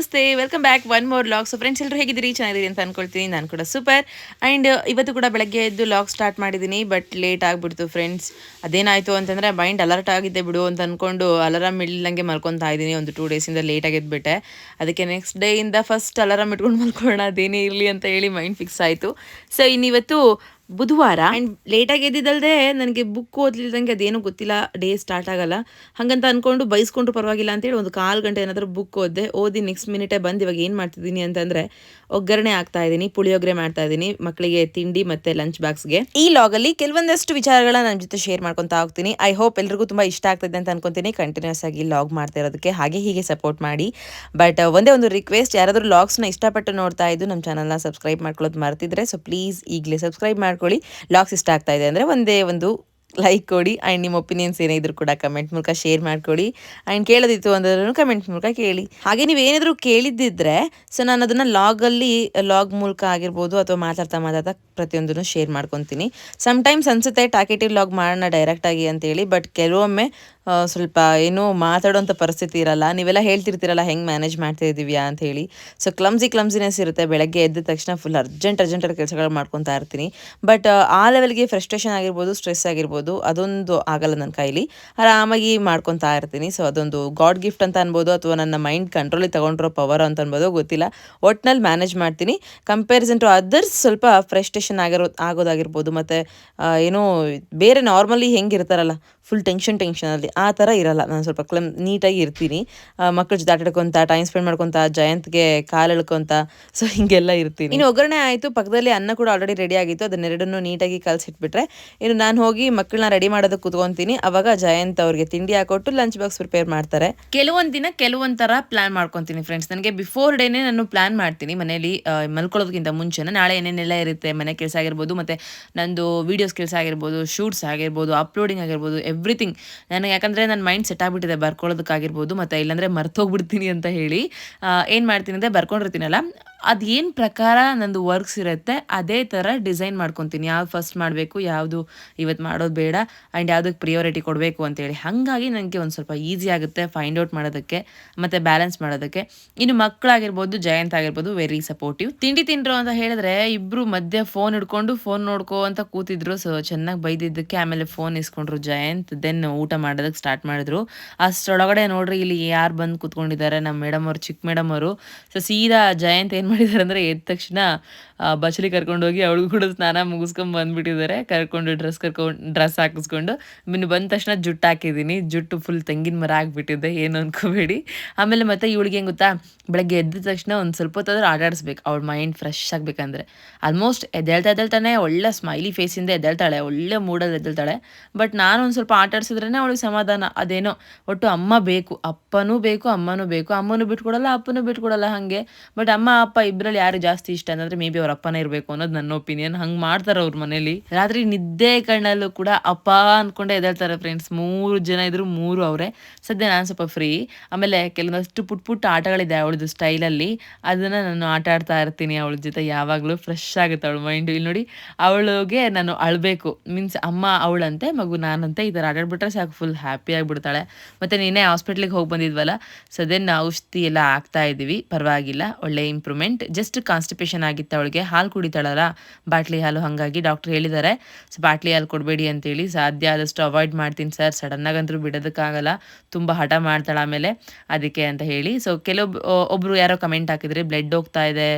ನಮಸ್ತೆ welcome back one more vlog so friends ಎಲ್ಲರೂ ಹೇಗಿದ್ದೀರಿ? ಚೆನ್ನಾಗಿದ್ದೀರಿ ಅಂತ ಅನ್ಕೊಳ್ತೀನಿ. ನಾನು ಕೂಡ ಸೂಪರ್ ಆ್ಯಂಡ್ ಇವತ್ತು ಕೂಡ ಬೆಳಗ್ಗೆ ಎದ್ದು ಲಾಗ್ ಸ್ಟಾರ್ಟ್ ಮಾಡಿದ್ದೀನಿ ಬಟ್ ಲೇಟ್ ಆಗಿಬಿಡ್ತು ಫ್ರೆಂಡ್ಸ್ ಅದೇನಾಯಿತು ಅಂತಂದರೆ ಮೈಂಡ್ ಅಲರ್ಟ್ ಆಗಿದ್ದೆ ಬಿಡು ಅಂತ ಅಂದ್ಕೊಂಡು ಅಲಾರಾಮ್ ಇಲ್ಲಂಗೆ ಮಲ್ಕೊತಾ ಇದ್ದೀನಿ. ಒಂದು ಟೂ ಡೇಸಿಂದ ಲೇಟ್ ಎದ್ಬಿಟ್ಟೆ ಅದಕ್ಕೆ ನೆಕ್ಸ್ಟ್ ಡೇಯಿಂದ ಫಸ್ಟ್ ಅಲಾರಾಮ್ ಇಟ್ಕೊಂಡು ಮಲ್ಕೊಳ್ಳೋಣ, ಅದೇನೇ ಇರಲಿ ಅಂತ ಹೇಳಿ ಮೈಂಡ್ ಫಿಕ್ಸ್ ಆಯಿತು. ಸೊ ಇನ್ನಿವತ್ತು ಬುಧವಾರ ಆ್ಯಂಡ್ ಲೇಟಾಗಿ ಎದ್ದಿದ್ದಲ್ದೆ ನನಗೆ ಬುಕ್ ಓದ್ಲಿಲ್ದಂಗೆ ಅದೇನೂ ಗೊತ್ತಿಲ್ಲ ಡೇ ಸ್ಟಾರ್ಟ್ ಆಗಲ್ಲ. ಹಾಗಂತ ಅಂದ್ಕೊಂಡು ಬೈಸ್ಕೊಂಡ್ರು ಪರವಾಗಿಲ್ಲ ಅಂತೇಳಿ ಒಂದು ಕಾಲು ಗಂಟೆ ಏನಾದರೂ ಬುಕ್ ಓದಿದೆ. ಓದಿ ನೆಕ್ಸ್ಟ್ ಮಿನಿಟೇ ಬಂದು ಇವಾಗ ಏನು ಮಾಡ್ತಿದ್ದೀನಿ ಅಂತಂದರೆ ಒಗ್ಗರಣೆ ಆಗ್ತಾ ಇದ್ದೀನಿ ಪುಳಿಯೋಗರೆ ಮಾಡ್ತಾ ಇದ್ದೀನಿ ಮಕ್ಕಳಿಗೆ ತಿಂಡಿ ಮತ್ತು ಲಂಚ್ ಬಾಕ್ಸ್ಗೆ ಈ ಲಾಗಲ್ಲಿ ಕೆಲವೊಂದಷ್ಟು ವಿಚಾರಗಳನ್ನ ನನ್ನ ಜೊತೆ ಶೇರ್ ಮಾಡ್ಕೊತಾ ಹೋಗ್ತೀನಿ. ಐ ಹೋಪ್ ಎಲ್ರಿಗೂ ತುಂಬ ಇಷ್ಟ ಆಗ್ತದೆ ಅಂತ ಅನ್ಕೊತೀನಿ. ಕಂಟಿನ್ಯೂಸ್ ಆಗಿ ಲಾಗ್ ಮಾಡ್ತಾ ಇರೋದಕ್ಕೆ ಹಾಗೆ ಹೀಗೆ ಸಪೋರ್ಟ್ ಮಾಡಿ. ಬಟ್ ಒಂದೇ ಒಂದು ರಿಕ್ವೆಸ್ಟ್ ಯಾರಾದರೂ ಲಾಗ್ಸ್ನ ಇಷ್ಟಪಟ್ಟು ನೋಡ್ತಾ ಇದ್ದು ನಮ್ಮ ಚಾನಲ್ನ ಸಬ್ಸ್ಕ್ರೈಬ್ ಮಾಡ್ಕೊಳ್ಳೋದು ಮರ್ತಿದ್ರೆ ಸೊ ಪ್ಲೀಸ್ ಈಗಲೇ ಸಬ್ಸ್ಕ್ರೈಬ್ ಮಾಡ್ಕೊಳ್ಳಿ ಲಾಗ್ಸ್ ಇಷ್ಟ ಆಗ್ತಾ ಇದೆ ಅಂದರೆ ಒಂದೇ ಒಂದು ಲೈಕ್ ಕೊಡಿ. ಆ್ಯಂಡ್ ನಿಮ್ಮ ಒಪಿನಿಯನ್ಸ್ ಏನೇ ಕೂಡ ಕಮೆಂಟ್ ಮೂಲಕ ಶೇರ್ ಮಾಡ್ಕೊಳ್ಳಿ. ಆ್ಯಂಡ್ ಕೇಳೋದಿತ್ತು ಅಂದ್ರೂ ಕಮೆಂಟ್ ಮೂಲಕ ಕೇಳಿ. ಹಾಗೆ ನೀವು ಏನಾದರೂ ಕೇಳಿದ್ದಿದ್ರೆ ಸೊ ನಾನು ಅದನ್ನು ಲಾಗಲ್ಲಿ ಲಾಗ್ ಮೂಲಕ ಆಗಿರ್ಬೋದು ಅಥವಾ ಮಾತಾಡ್ತಾ ಮಾತಾಡ್ತಾ ಪ್ರತಿಯೊಂದನ್ನು ಶೇರ್ ಮಾಡ್ಕೊತೀನಿ. ಸಮ್ಟೈಮ್ಸ್ ಅನಿಸುತ್ತೆ ಟಾಕೆಟಿವ್ ಲಾಗ್ ಮಾಡೋಣ ಡೈರೆಕ್ಟಾಗಿ ಅಂತೇಳಿ ಬಟ್ ಕೆಲವೊಮ್ಮೆ ಸ್ವಲ್ಪ ಏನು ಮಾತಾಡೋಂಥ ಪರಿಸ್ಥಿತಿ ಇರಲ್ಲ. ನೀವೆಲ್ಲ ಹೇಳ್ತಿರ್ತೀರಲ್ಲ, ಹೆಂಗೆ ಮ್ಯಾನೇಜ್ ಮಾಡ್ತಾ ಇದ್ದೀವಿ ಅಂತ ಹೇಳಿ. ಸೊ ಕ್ಲಮ್ಸಿ ಕ್ಲಮ್ಸಿನೆಸ್ ಇರುತ್ತೆ. ಬೆಳಗ್ಗೆ ಎದ್ದ ತಕ್ಷಣ ಫುಲ್ ಅರ್ಜೆಂಟ್ ಅರ್ಜೆಂಟ್ ಕೆಲಸಗಳು ಮಾಡ್ಕೊತಾ ಇರ್ತೀನಿ. ಬಟ್ ಆ ಲೆವೆಲ್ಗೆ ಫ್ರಸ್ಟ್ರೇಷನ್ ಆಗಿರ್ಬೋದು ಸ್ಟ್ರೆಸ್ ಆಗಿರ್ಬೋದು, ಅದೊಂದು ಆಗಲ್ಲ ನನ್ನ ಕೈಲಿ. ಆರಾಮಾಗಿ ಮಾಡ್ಕೊತಾ ಇರ್ತೀನಿ. ಸೊ ಅದೊಂದು ಗಾಡ್ ಗಿಫ್ಟ್ ಅಂತ ಅನ್ಬೋದು, ಅಥವಾ ನನ್ನ ಮೈಂಡ್ ಕಂಟ್ರೋಲಿಗೆ ತೊಗೊಂಡಿರೋ ಪವರ್ ಅಂತ ಅನ್ಬೋದು, ಗೊತ್ತಿಲ್ಲ. ಒಟ್ನಲ್ಲಿ ಮ್ಯಾನೇಜ್ ಮಾಡ್ತೀನಿ. ಕಂಪ್ಯಾರಿಸನ್ ಟು ಅದರ್ಸ್ ಸ್ವಲ್ಪ ಫ್ರಸ್ಟ್ರೇಷನ್ ಆಗಿರೋ, ಆಗೋದಾಗಿರ್ಬೋದು. ಮತ್ತು ಏನೋ, ಬೇರೆ ನಾರ್ಮಲಿ ಹೆಂಗಿರ್ತಾರಲ್ಲ ಫುಲ್ ಟೆನ್ಷನ್ ಟೆನ್ಷನಲ್ಲಿ ಆ ಥರ ಇರಲ್ಲ. ನಾನು ಸ್ವಲ್ಪ ಕ್ಲಮ್ ನೀಟಾಗಿ ಇರ್ತೀನಿ. ಮಕ್ಕಳ ಜೊತೆ ಆಟ ಆಡ್ಕೊಂತ ಟೈಮ್ ಸ್ಪೆಂಡ್ ಮಾಡ್ಕೊತ ಜಯಂತ್ಗೆ ಕಾಲು ಎಳ್ಕೊಂತ ಸೊ ಹಿಂಗೆಲ್ಲ ಇರ್ತೀನಿ. ಇನ್ನು ಒಗ್ಗರಣೆ ಆಯಿತು. ಪಕ್ಕದಲ್ಲಿ ಅನ್ನ ಕೂಡ ಆಲ್ರೆಡಿ ರೆಡಿ ಆಗಿತ್ತು. ಅದನ್ನೆರಡನ್ನು ನೀಟಾಗಿ ಕಲಸಿಟ್ಬಿಟ್ರೆ ಇನ್ನು ನಾನು ಹೋಗಿ ಮಕ್ಕಳನ್ನ ರೆಡಿ ಮಾಡೋದಕ್ಕೆ ಕುತ್ಕೊಂತೀನಿ. ಅವಾಗ ಜಯಂತ್ ಅವ್ರಿಗೆ ತಿಂಡಿ ಹಾಕೊಟ್ಟು ಲಂಚ್ ಬಾಕ್ಸ್ ಪ್ರಿಪೇರ್ ಮಾಡ್ತಾರೆ. ಕೆಲವೊಂದು ದಿನ ಕೆಲವೊಂದು ಥರ ಪ್ಲಾನ್ ಮಾಡ್ಕೊತೀನಿ ಫ್ರೆಂಡ್ಸ್ ನನಗೆ ಬಿಫೋರ್ ಡೇನೇ ನಾನು ಪ್ಲಾನ್ ಮಾಡ್ತೀನಿ. ಮನೇಲಿ ಮಲ್ಕೊಳ್ಳೋದಕ್ಕಿಂತ ಮುಂಚೆನೇ. ನಾಳೆ ಏನೇನೆಲ್ಲ ಇರುತ್ತೆ ಮನೆ ಕೆಲಸ ಆಗಿರ್ಬೋದು ಮತ್ತು ನಂದು ವೀಡಿಯೋಸ್ ಕೆಲಸ ಆಗಿರ್ಬೋದು ಶೂಟ್ಸ್ ಆಗಿರ್ಬೋದು ಅಪ್ಲೋಡಿಂಗ್ ಆಗಿರ್ಬೋದು ಎವ್ರಿಥಿಂಗ್. ನನಗೆ ಯಾಕಂದರೆ ನನ್ನ ಮೈಂಡ್ ಸೆಟ್ ಆಗಿಬಿಟ್ಟಿದೆ ಬರ್ಕೊಳ್ಳೋದಕ್ಕಾಗಿರ್ಬೋದು, ಮತ್ತು ಇಲ್ಲಾಂದರೆ ಮರ್ತೋಗ್ಬಿಡ್ತೀನಿ ಅಂತ ಹೇಳಿ ಏನು ಮಾಡ್ತೀನಿ ಅಂದರೆ ಬರ್ಕೊಂಡಿರ್ತೀನಲ್ಲ ಅದು ಏನು ಪ್ರಕಾರ ನಂದು ವರ್ಕ್ಸ್ ಇರುತ್ತೆ, ಅದೇ ಥರ ಡಿಸೈನ್ ಮಾಡ್ಕೊತೀನಿ. ಯಾವ್ದು ಫಸ್ಟ್ ಮಾಡಬೇಕು, ಯಾವುದು ಇವತ್ತು ಮಾಡೋದು ಬೇಡ ಆ್ಯಂಡ್ ಯಾವುದಕ್ಕೆ ಪ್ರಿಯೋರಿಟಿ ಕೊಡಬೇಕು ಅಂತೇಳಿ. ಹಾಗಾಗಿ ನನಗೆ ಒಂದು ಸ್ವಲ್ಪ ಈಸಿ ಆಗುತ್ತೆ ಫೈಂಡ್ ಔಟ್ ಮಾಡೋದಕ್ಕೆ, ಮತ್ತು ಬ್ಯಾಲೆನ್ಸ್ ಮಾಡೋದಕ್ಕೆ. ಇನ್ನು ಮಕ್ಕಳಾಗಿರ್ಬೋದು ಜಯಂತ್ ಆಗಿರ್ಬೋದು ವೆರಿ ಸಪೋರ್ಟಿವ್ ತಿಂಡಿ ತಿಂದರು ಅಂತ ಹೇಳಿದ್ರೆ ಇಬ್ಬರು ಮಧ್ಯೆ ಫೋನ್ ಹಿಡ್ಕೊಂಡು ಫೋನ್ ನೋಡ್ಕೋ ಅಂತ ಕೂತಿದ್ರು. ಸೊ ಚೆನ್ನಾಗಿ ಬೈದಿದ್ದಕ್ಕೆ ಆಮೇಲೆ ಫೋನ್ ಇಸ್ಕೊಂಡ್ರು ಜಯಂತ್. ದೆನ್ ಊಟ ಮಾಡೋದಕ್ಕೆ ಸ್ಟಾರ್ಟ್ ಮಾಡಿದ್ರು. ಅಷ್ಟರೊಳಗಡೆ ನೋಡ್ರಿ, ಇಲ್ಲಿ ಯಾರು ಬಂದು ಕೂತ್ಕೊಂಡಿದ್ದಾರೆ? ನಮ್ಮ ಮೇಡಮ್ ಅವರು ಚಿಕ್ಕ ಮೇಡಮ್ ಅವರು. ಸೊ ಸೀದಾ ಜಯಂತ್ ಏನು ಮಾಡಿದ್ದಾರೆ ಅಂದರೆ ಎದ್ದ ತಕ್ಷಣ ಬಚಲಿ ಕರ್ಕೊಂಡು ಕರ್ಕೊಂಡೋಗಿ ಅವಳಿಗೂ ಕೂಡ ಸ್ನಾನ ಮುಗಿಸ್ಕೊಂಡು ಬಂದ್ಬಿಟ್ಟಿದ್ದಾರೆ. ಕರ್ಕೊಂಡು ಡ್ರೆಸ್ ಕರ್ಕೊಂಡು ಡ್ರೆಸ್ ಹಾಕಿಸ್ಕೊಂಡು. ಇನ್ನು ಬಂದ ತಕ್ಷಣ ಜುಟ್ಟು ಹಾಕಿದ್ದೀನಿ. ಜುಟ್ಟು ಫುಲ್ ತೆಂಗಿನ ಮರ ಆಗಿಬಿಟ್ಟಿದ್ದೆ ಏನು ಅನ್ಕೋಬೇಡಿ. ಆಮೇಲೆ ಮತ್ತೆ ಇವಳಿಗೆ ಹೆಂಗೆ ಗೊತ್ತಾ? ಬೆಳಗ್ಗೆ ಎದ್ದ ತಕ್ಷಣ ಒಂದು ಸ್ವಲ್ಪ ಹೊತ್ತಾದ್ರೂ ಆಟಾಡಿಸ್ಬೇಕು. ಅವಳ ಮೈಂಡ್ ಫ್ರೆಶ್ ಆಗಬೇಕಂದ್ರೆ. ಆಲ್ಮೋಸ್ಟ್ ಎದ್ದೇಳ್ತಾ ಎದ್ದೇಳ್ತಾನೆ, ಒಳ್ಳೆ ಸ್ಮೈಲಿ ಫೇಸಿಂದ ಎದ್ದೇಳ್ತಾಳೆ. ಒಳ್ಳೆ ಮೂಡಲ್ಲಿ ಎದ್ದೇಳ್ತಾಳೆ. ಬಟ್ ನಾನು ಒಂದು ಸ್ವಲ್ಪ ಆಟಾಡ್ಸಿದ್ರೇ ಅವಳಿಗೆ ಸಮಾಧಾನ. ಅದೇನೋ ಒಟ್ಟು ಅಮ್ಮ ಬೇಕು. ಅಪ್ಪನೂ ಬೇಕು, ಅಮ್ಮನೂ ಬೇಕು. ಅಮ್ಮನೂ ಬಿಟ್ಕೊಡಲ್ಲ, ಅಪ್ಪನೂ ಬಿಟ್ಕೊಡಲ್ಲ ಹಾಗೆ. ಬಟ್ ಅಮ್ಮ, ಅಪ್ಪ ಇಬ್ಬರಲ್ಲಿ ಯಾರು ಜಾಸ್ತಿ ಇಷ್ಟ ಅಂದ್ರೆ ಮೇ ಬಿ ಅವ್ರ ಅಪ್ಪನೇ ಇರಬೇಕು ಅನ್ನೋದು ನನ್ನ ಒಪಿನಿಯನ್ ಹಂಗ್ ಮಾಡ್ತಾರೆ ಅವ್ರ ಮನೇಲಿ. ರಾತ್ರಿ ನಿದ್ದೆ ಕಣ್ಣಲ್ಲೂ ಕೂಡ ಅಪ್ಪ ಅನ್ಕೊಂಡೆ ಎದ್ದೇಳ್ತಾರೆ ಫ್ರೆಂಡ್ಸ್ ಮೂರು ಜನ ಇದ್ರು ಮೂರು ಅವರೇ. ಸದ್ಯ ನಾನು ಸ್ವಲ್ಪ ಫ್ರೀ ಆಮೇಲೆ ಕೆಲವೊಂದಷ್ಟು ಪುಟ್ ಪುಟ್ಟ ಆಟಗಳಿದೆ ಅವಳದು ಸ್ಟೈಲಲ್ಲಿ ಅದನ್ನ ನಾನು ಆಟ ಆಡ್ತಾ ಇರ್ತೀನಿ ಅವಳ ಜೊತೆ ಯಾವಾಗಲೂ ಫ್ರೆಶ್ ಆಗುತ್ತೆ ಅವಳ ಮೈಂಡ್ ಇಲ್ಲಿ ನೋಡಿ, ಅವಳಿಗೆ ನಾನು ಅಳಬೇಕು. ಮೀನ್ಸ್ ಅಮ್ಮ ಅವಳಂತೆ, ಮಗು ನಾನಂತೆ ಈ ಥರ ಆಟಾಡ್ಬಿಟ್ರೆ ಸಾಕು ಫುಲ್ ಹ್ಯಾಪಿ ಆಗಿಬಿಡ್ತಾಳೆ. ಮತ್ತು ನೀನೇ ಹಾಸ್ಪಿಟ್ಲಿಗೆ ಹೋಗಿ ಬಂದಿದ್ವಲ್ಲ, ಸದ್ಯ ಔಷಧಿ ಎಲ್ಲ ಆಗ್ತಾ ಇದ್ದೀವಿ. ಪರವಾಗಿಲ್ಲ, ಒಳ್ಳೆ ಇಂಪ್ರೂವ್ಮೆಂಟ್ ಜಸ್ಟ್ ಕಾನ್ಸ್ಟಿಪೇಷನ್ ಆಗಿತ್ತು ಅವಳಿಗೆ. ಹಾಲು ಕುಡಿತಾಳಲ್ಲ. ಬಾಟ್ಲಿ ಹಾಲು ಹಾಗಾಗಿ ಡಾಕ್ಟರ್ ಹೇಳಿದ್ದಾರೆ ಸೊ ಬಾಟ್ಲಿ ಹಾಲು ಕೊಡಬೇಡಿ ಅಂತೇಳಿ ಸಾಧ್ಯ ಆದಷ್ಟು ಅವಾಯ್ಡ್ ಮಾಡ್ತೀನಿ ಸರ್ ಸಡನ್ನಾಗಂತೂ ಬಿಡೋದಕ್ಕಾಗಲ್ಲ. ತುಂಬ ಹಠ ಮಾಡ್ತಾಳೆ ಆಮೇಲೆ. ಅದಕ್ಕೆ ಅಂತ ಹೇಳಿ. ಸೊ ಕೆಲವೊಬ್ಬ ಒಬ್ಬರು ಯಾರೋ ಕಮೆಂಟ್ ಹಾಕಿದ್ರೆ ಬ್ಲಡ್ ಹೋಗ್ತಾ ಇದೆ.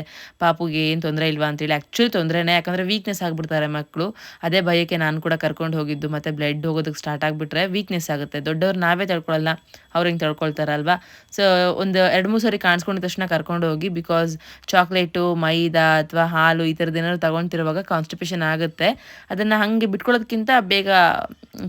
ಪಾಪುಗೆ ಏನು ತೊಂದರೆ ಇಲ್ವಾ ಅಂತೇಳಿ. ಆ್ಯಕ್ಚುಲಿ ತೊಂದರೆನೇ, ಯಾಕಂದರೆ ವೀಕ್ನೆಸ್ ಆಗಿಬಿಡ್ತಾರೆ ಮಕ್ಕಳು ಅದೇ ಭಯಕ್ಕೆ ನಾನು ಕೂಡ ಕರ್ಕೊಂಡು ಹೋಗಿದ್ದು, ಮತ್ತು ಬ್ಲಡ್ ಹೋಗೋದಕ್ಕೆ ಸ್ಟಾರ್ಟ್ ಆಗಿಬಿಟ್ರೆ ವೀಕ್ನೆಸ್ ಆಗುತ್ತೆ. ದೊಡ್ಡವ್ರು ನಾವೇ ತಡ್ಕೊಳ್ಳಲ್ಲ ಅವ್ರು ಹಿಂಗೆ ತಡ್ಕೊಳ್ತಾರಲ್ವಾ ಸೊ ಒಂದು ಎರಡು ಮೂರು ಸರಿ ಕಾಣಿಸ್ಕೊಂಡ ತಕ್ಷಣ ಕರ್ಕೊಂಡು ಹೋಗಿ ಬಿಕಾಸ್ ಚಾಕ್ಲೇಟು, ಮೈದಾ ಅಥವಾ ಹಾಲು ಈ ಥರದ್ದು ಏನಾದ್ರು ತಗೊಳ್ತಿರುವಾಗ ಕಾನ್ಸ್ಟಿಪೇಷನ್ ಆಗುತ್ತೆ. ಅದನ್ನು ಹಾಗೆ ಬಿಟ್ಕೊಳ್ಳೋದಕ್ಕಿಂತ ಬೇಗ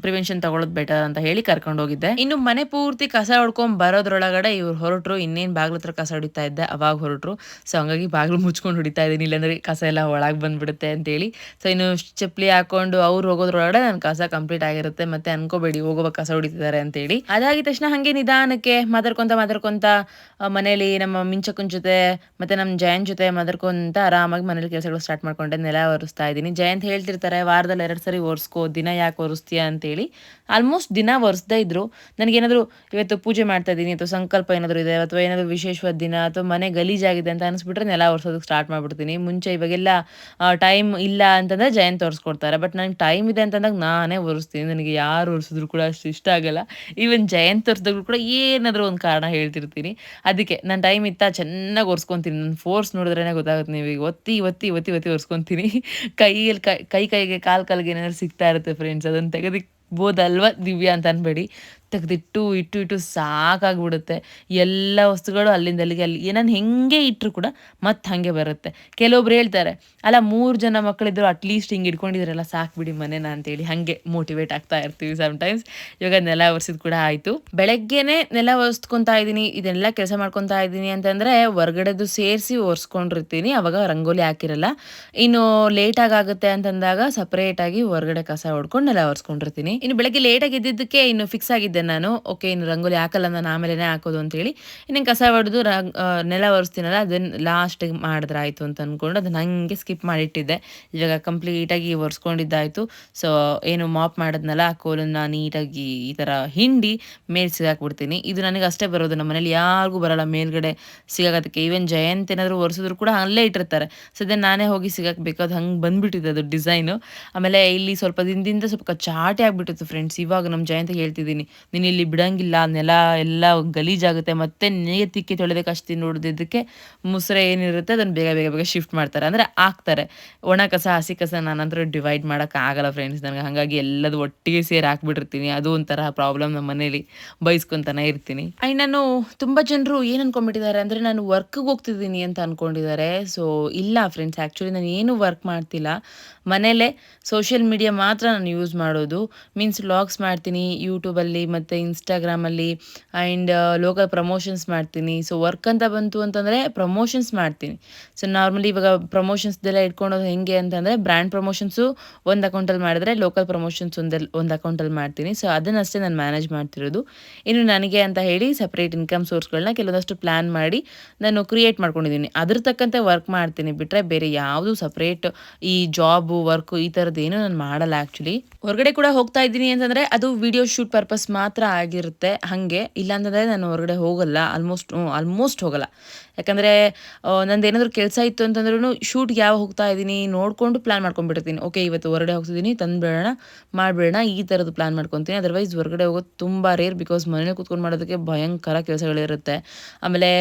ಪ್ರಿವೆನ್ಷನ್ ತಗೊಳ್ಳೋದು ಬೆಟರ್ ಅಂತ ಹೇಳಿ ಕರ್ಕೊಂಡು ಹೋಗಿದ್ದೆ. ಇನ್ನು ಮನೆ ಪೂರ್ತಿ ಕಸ ಹೊಡ್ಕೊಂಡು ಬರೋದ್ರೊಳಗಡೆ ಇವ್ರು ಹೊರಟ್ರು, ಇನ್ನೇನು ಬಾಗ್ಲ ಹತ್ರ ಕಸ ಹೊಡಿತಾ ಇದ್ದೆ, ಅವಾಗ ಹೊರಟ್ರು. ಸೊ ಹಂಗಾಗಿ ಬಾಗಿಲು ಮುಚ್ಕೊಂಡು ಹೊಡಿತಾ ಇದ್ದೀನಿ, ಇಲ್ಲಾಂದ್ರೆ ಕಸ ಎಲ್ಲ ಒಳಗೆ ಬಂದ್ಬಿಡುತ್ತೆ ಅಂತೇಳಿ ಸೊ ಇನ್ನು ಚಪ್ಪಲಿ ಹಾಕೊಂಡು ಅವ್ರು ಹೋಗೋದ್ರೊಳಗಡೆ ನನ್ನ ಕಸ ಕಂಪ್ಲೀಟ್ ಆಗಿರುತ್ತೆ, ಮತ್ತೆ ಅನ್ಕೋಬೇಡಿ ಹೋಗುವಾಗ ಕಸ ಹೊಡಿತಿದ್ದಾರೆ ಅಂತೇಳಿ ಅದಾಗಿದ ತಕ್ಷಣ ಹಾಗೆ ನಿಧಾನಕ್ಕೆ ಮಾತಾಡ್ಕೊಂತ ಮಾತಾಡ್ಕೊಂತ ಮನೆಯಲ್ಲಿ ನಮ್ಮ ಮಿಂಚಕ್ಕನ ಜೊತೆ, ಮತ್ತೆ ನಮ್ಮ ಜಯಂತ್ ಜೊತೆ ಮದರ್ಕೊಂತ ಆರಾಮಾಗಿ ಮನೇಲಿ ಕೆಲಸಗಳು ಸ್ಟಾರ್ಟ್ ಮಾಡ್ಕೊಂಡೆ, ನೆಲ ಒರೆಸ್ತಾ ಇದ್ದೀನಿ. ಜಯಂತ್ ಹೇಳ್ತಿರ್ತಾರೆ, ವಾರದಲ್ಲಿ ಎರಡು ಸರಿ ಒರೆಸ್ಕೋ, ದಿನ ಯಾಕೆ ಒರೆಸ್ತೀಯ ಅಂತೇಳಿ. ಆಲ್ಮೋಸ್ಟ್ ದಿನ ಒರೆಸ್ದೇ ಇದ್ರು. ನನಗೇನಾದರೂ ಇವತ್ತು ಪೂಜೆ ಮಾಡ್ತಾ ಇದ್ದೀನಿ, ಅಥವಾ ಸಂಕಲ್ಪ ಏನಾದರೂ ಇದೆ, ಅಥವಾ ಏನಾದರೂ ವಿಶೇಷವಾದ ದಿನ, ಅಥವಾ ಮನೆ ಗಲೀಜಾಗಿದೆ ಅಂತ ಅನಿಸ್ಬಿಟ್ರೆ ನೆಲ ಒರೆಸೋದಕ್ಕೆ ಸ್ಟಾರ್ಟ್ ಮಾಡ್ಬಿಡ್ತೀನಿ. ಮುಂಚೆ ಇವಾಗೆಲ್ಲ ಟೈಮ್ ಇಲ್ಲ ಅಂತಂದ್ರೆ ಜಯಂತ್ ಒರೆಸ್ಕೊಡ್ತಾರೆ. ಬಟ್ ನನಗೆ ಟೈಮ್ ಇದೆ ಅಂತಂದಾಗ ನಾನೇ ಒರೆಸ್ತೀನಿ. ನನಗೆ ಯಾರು ಒರೆಸಿದ್ರು ಕೂಡ ಅಷ್ಟು ಇಷ್ಟ ಆಗಲ್ಲ. ಈವನ್ ಜಯಂತ್ ಒರೆಸಿದ್ರು ಕೂಡ ಏನಾದರೂ ಒಂದು ಕಾರಣ ಹೇಳ್ತಿರ್ತೀನಿ. ಅದಕ್ಕೆ ನನ್ನ ಟೈಮ್ ಇತ್ತ, ಚೆನ್ನಾಗಿ ಒರೆಸ್ಕೊತೀನಿ. ನನ್ನ ಫೋರ್ಸ್ ನೋಡಿದ್ರೇ ಗೊತ್ತಾಗುತ್ತೆ ನೀವು ಈಗ ಒತ್ತಿ ಒತ್ತಿ ಒತ್ತಿ ಒತ್ತಿ ಒರೆಸ್ಕೊತೀನಿ. ಕೈಯಲ್ಲಿ ಕೈ ಕೈ, ಕೈಗೆ ಕಾಲು, ಕಾಲಿಗೆ ಏನಾದ್ರು ಸಿಗ್ತಾ ಇರುತ್ತೆ ಫ್ರೆಂಡ್ಸ್ ಅದನ್ನು ತೆಗೆದಿಕ್ಬೋದಲ್ವ ದಿವ್ಯಾ ಅಂತ ಅನ್ಬೇಡಿ. ತೆಗೆದಿಟ್ಟು, ಇಟ್ಟು ಇಟ್ಟು ಸಾಕಾಗ್ಬಿಡುತ್ತೆ. ಎಲ್ಲ ವಸ್ತುಗಳು ಅಲ್ಲಿಂದ ಅಲ್ಲಿಗೆ ಅಲ್ಲಿ ನಾನು ಹೆಂಗೆ ಇಟ್ಟರು ಕೂಡ ಮತ್ತೆ ಹಾಗೆ ಬರುತ್ತೆ. ಕೆಲವೊಬ್ರು ಹೇಳ್ತಾರೆ, ಅಲ್ಲ, ಮೂರು ಜನ ಮಕ್ಕಳಿದ್ರು ಅಟ್ಲೀಸ್ಟ್ ಹಿಂಗೆ ಇಟ್ಕೊಂಡಿದ್ರಲ್ಲ, ಸಾಕು ಬಿಡಿ ಮನೇನ ಅಂತೇಳಿ. ಹಾಗೆ ಮೋಟಿವೇಟ್ ಆಗ್ತಾ ಇರ್ತೀವಿ ಸಮ್ಟೈಮ್ಸ್ ಇವಾಗ ನೆಲ ಒರೆಸಿದ್ ಕೂಡ ಆಯಿತು. ಬೆಳಗ್ಗೆನೆ ನೆಲ ಒರೆಸ್ಕೊತಾ ಇದ್ದೀನಿ, ಇದೆಲ್ಲ ಕೆಲಸ ಮಾಡ್ಕೊತಾ ಇದ್ದೀನಿ ಅಂತಂದರೆ ಹೊರ್ಗಡೆದು ಸೇರಿಸಿ ಒರೆಸ್ಕೊಂಡಿರ್ತೀನಿ. ಅವಾಗ ರಂಗೋಲಿ ಹಾಕಿರಲ್ಲ. ಇನ್ನು ಲೇಟಾಗಿ ಆಗುತ್ತೆ ಅಂತಂದಾಗ ಸಪ್ರೇಟಾಗಿ ಹೊರಗಡೆ ಕಸ ಹೊಡ್ಕೊಂಡು ನೆಲ ಒರೆಸ್ಕೊಂಡಿರ್ತೀನಿ. ಇನ್ನು ಬೆಳಗ್ಗೆ ಲೇಟಾಗಿ ಇದ್ದಿದ್ದಕ್ಕೆ ಇನ್ನು ಫಿಕ್ಸ್ ಆಗಿದ್ದೆ ನಾನು. ಓಕೆ, ಇನ್ನು ರಂಗೋಲಿ ಹಾಕಲ್ಲ ನಾನು ಆಮೇಲೆ ಹಾಕೋದು ಅಂತೇಳಿ. ಇನ್ನೇನು ಕಸ ಹೊಡೆದು ನೆಲ ಒರೆಸ್ತೀನಲ್ಲ ಅದನ್ನು ಲಾಸ್ಟಿಗೆ ಮಾಡಿದ್ರೆ ಆಯಿತು ಅಂತ ಅಂದ್ಕೊಂಡು ಅದನ್ನ ಹಂಗೆ ಸ್ಕಿಪ್ ಮಾಡಿಟ್ಟಿದ್ದೆ. ಇವಾಗ ಕಂಪ್ಲೀಟಾಗಿ ಒರೆಸ್ಕೊಂಡಿದ್ದಾಯಿತು. ಸೊ ಏನು ಮಾಪ್ ಮಾಡಿದ್ನಲ್ಲ, ಆ ಕೋಲನ್ನು ನೀಟಾಗಿ ಈ ಥರ ಹಿಂಡಿ ಮೇಲೆ ಸಿಗಾಕ್ಬಿಡ್ತೀನಿ. ಇದು ನನಗೆ ಅಷ್ಟೇ ಬರೋದು. ನಮ್ಮ ಮನೇಲಿ ಯಾರಿಗೂ ಬರಲ್ಲ. ಮೇಲ್ಗಡೆ ಸಿಗಾಕೋದಕ್ಕೆ ಈವನ್ ಜಯಂತ್ ಏನಾದರೂ ಒರೆಸಿದ್ರು ಕೂಡ ಅಲ್ಲೇ ಇಟ್ಟಿರ್ತಾರೆ. ಸೊ ದೆನ್ ನಾನೇ ಹೋಗಿ ಸಿಗಾಕಬೇಕು. ಅದು ಹಂಗೆ ಬಂದ್ಬಿಟ್ಟಿದೆ ಅದು ಡಿಸೈನು ಆಮೇಲೆ ಇಲ್ಲಿ ಸ್ವಲ್ಪ ದಿನದಿಂದ ಸ್ವಲ್ಪ ಚಾಟಿ ಆಗಿಬಿಟ್ಟಿತ್ತು ಫ್ರೆಂಡ್ಸ್ ಇವಾಗ ನಮ್ಮ ಜಯಂತ ಹೇಳ್ತಿದ್ದೀನಿ. ನೀನು ಇಲ್ಲಿ ಬಿಡೋಂಗಿಲ್ಲ, ನೆಲ ಎಲ್ಲ ಗಲೀಜಾಗುತ್ತೆ, ಮತ್ತೆ ನೇತಿಕ್ಕೆ ತೊಳೆದಕ್ಕೆ ಅಷ್ಟು ನೋಡಿದ್ದಕ್ಕೆ ಮುಸ್ರೆ ಏನಿರುತ್ತೆ, ಅದನ್ನು ಬೇಗ ಬೇಗ ಬೇಗ ಶಿಫ್ಟ್ ಮಾಡ್ತಾರೆ. ಅಂದರೆ ಹಾಕ್ತಾರೆ. ಒಣ ಕಸ, ಹಸಿ ಕಸ ನಾನಂತರ ಡಿವೈಡ್ ಆಗಲ್ಲ ಫ್ರೆಂಡ್ಸ್ ನನಗೆ. ಹಾಗಾಗಿ ಎಲ್ಲದು ಒಟ್ಟಿಗೆ ಸೇರಿ ಹಾಕ್ಬಿಟ್ಟಿರ್ತೀನಿ. ಅದು ಒಂಥರ ಪ್ರಾಬ್ಲಮ್ ನಮ್ಮ ಮನೇಲಿ ಬೈಸ್ಕೊತಾನೆ ಇರ್ತೀನಿ. ಆ್ಯಂಡ್ ನಾನು ತುಂಬ ಜನರು ಏನು ಅನ್ಕೊಂಡ್ಬಿಟ್ಟಿದ್ದಾರೆ ಅಂದರೆ ನಾನು ವರ್ಕ್ಗೆ ಹೋಗ್ತಿದ್ದೀನಿ ಅಂತ ಅಂದ್ಕೊಂಡಿದ್ದಾರೆ ಸೊ ಇಲ್ಲ ಫ್ರೆಂಡ್ಸ್ ಆ್ಯಕ್ಚುಲಿ ನಾನು ಏನು ವರ್ಕ್ ಮಾಡ್ತಿಲ್ಲ. ಮನೇಲೆ ಸೋಷಿಯಲ್ ಮೀಡಿಯಾ ಮಾತ್ರ ನಾನು ಯೂಸ್ ಮಾಡೋದು. ಮೀನ್ಸ್ ವ್ಲಾಗ್ಸ್ ಮಾಡ್ತೀನಿ ಯೂಟ್ಯೂಬಲ್ಲಿ ಮತ್ತು ಇನ್ಸ್ಟಾಗ್ರಾಮಲ್ಲಿ ಆ್ಯಂಡ್ ಲೋಕಲ್ ಪ್ರಮೋಷನ್ಸ್ ಮಾಡ್ತೀನಿ. ಸೊ ವರ್ಕ್ ಅಂತ ಬಂತು ಅಂತಂದರೆ ಪ್ರಮೋಷನ್ಸ್ ಮಾಡ್ತೀನಿ. ಸೊ ನಾರ್ಮಲಿ ಇವಾಗ ಪ್ರಮೋಷನ್ಸ್ದೆಲ್ಲ ಇಟ್ಕೊಂಡೋದು ಹೆಂಗೆ ಅಂತಂದರೆ ಬ್ರ್ಯಾಂಡ್ ಪ್ರಮೋಷನ್ಸು ಒಂದು ಅಕೌಂಟಲ್ಲಿ ಮಾಡಿದ್ರೆ ಲೋಕಲ್ ಪ್ರಮೋಷನ್ಸ್ ಒಂದಲ್ಲಿ ಒಂದು ಅಕೌಂಟಲ್ಲಿ ಮಾಡ್ತೀನಿ. ಸೊ ಅದನ್ನಷ್ಟೇ ನಾನು ಮ್ಯಾನೇಜ್ ಮಾಡ್ತಿರೋದು. ಇನ್ನು ನನಗೆ ಅಂತ ಹೇಳಿ ಸಪ್ರೇಟ್ ಇನ್ಕಮ್ ಸೋರ್ಸ್ಗಳನ್ನ ಕೆಲವೊಂದಷ್ಟು ಪ್ಲ್ಯಾನ್ ಮಾಡಿ ನಾನು ಕ್ರಿಯೇಟ್ ಮಾಡ್ಕೊಂಡಿದ್ದೀನಿ. ಅದ್ರ ತಕ್ಕಂತೆ ವರ್ಕ್ ಮಾಡ್ತೀನಿ. ಬಿಟ್ಟರೆ ಬೇರೆ ಯಾವುದು ಸಪ್ರೇಟ್ ಈ ಜಾಬು ವರ್ಕು ಈ ಥರದ್ದೇನು ನಾನು ಮಾಡಲ್ಲ ಆ್ಯಕ್ಚುಲಿ ಹೊರಗಡೆ ಕೂಡ ಹೋಗ್ತಾ ಇದ್ದೀನಿ ಅಂತಂದರೆ ಅದು ವಿಡಿಯೋ ಶೂಟ್ ಪರ್ಪಸ್ ಮಾತ್ರ ಆಗಿರುತ್ತೆ, ಹಾಗೆ. ಇಲ್ಲಾಂತಂದರೆ ನಾನು ಹೊರಗಡೆ ಹೋಗಲ್ಲ ಆಲ್ಮೋಸ್ಟ್ ಆಲ್ಮೋಸ್ಟ್ ಹೋಗಲ್ಲ. ಯಾಕಂದರೆ ನಂದು ಏನಾದರೂ ಕೆಲಸ ಇತ್ತು ಅಂತಂದ್ರೂ ಶೂಟ್ಗೆ ಯಾವ ಹೋಗ್ತಾ ಇದ್ದೀನಿ, ನೋಡಿಕೊಂಡು ಪ್ಲ್ಯಾನ್ ಮಾಡ್ಕೊಂಡ್ಬಿಡ್ತೀನಿ ಓಕೆ ಇವತ್ತು ಹೊರಗಡೆ ಹೋಗ್ತಿದ್ದೀನಿ, ತಂದುಬಿಡೋಣ, ಮಾಡಿಬಿಡೋಣ, ಈ ಥರದ್ದು ಪ್ಲ್ಯಾನ್ ಮಾಡ್ಕೊತೀನಿ. ಅದರ್ವೈಸ್ ಹೊರಗಡೆ ಹೋಗೋದು ತುಂಬ ರೇರ್ ಬಿಕಾಸ್ ಮನೇಲಿ ಕೂತ್ಕೊಂಡು ಮಾಡೋದಕ್ಕೆ ಭಯಂಕರ ಕೆಲಸಗಳಿರುತ್ತೆ ಆಮೇಲೆ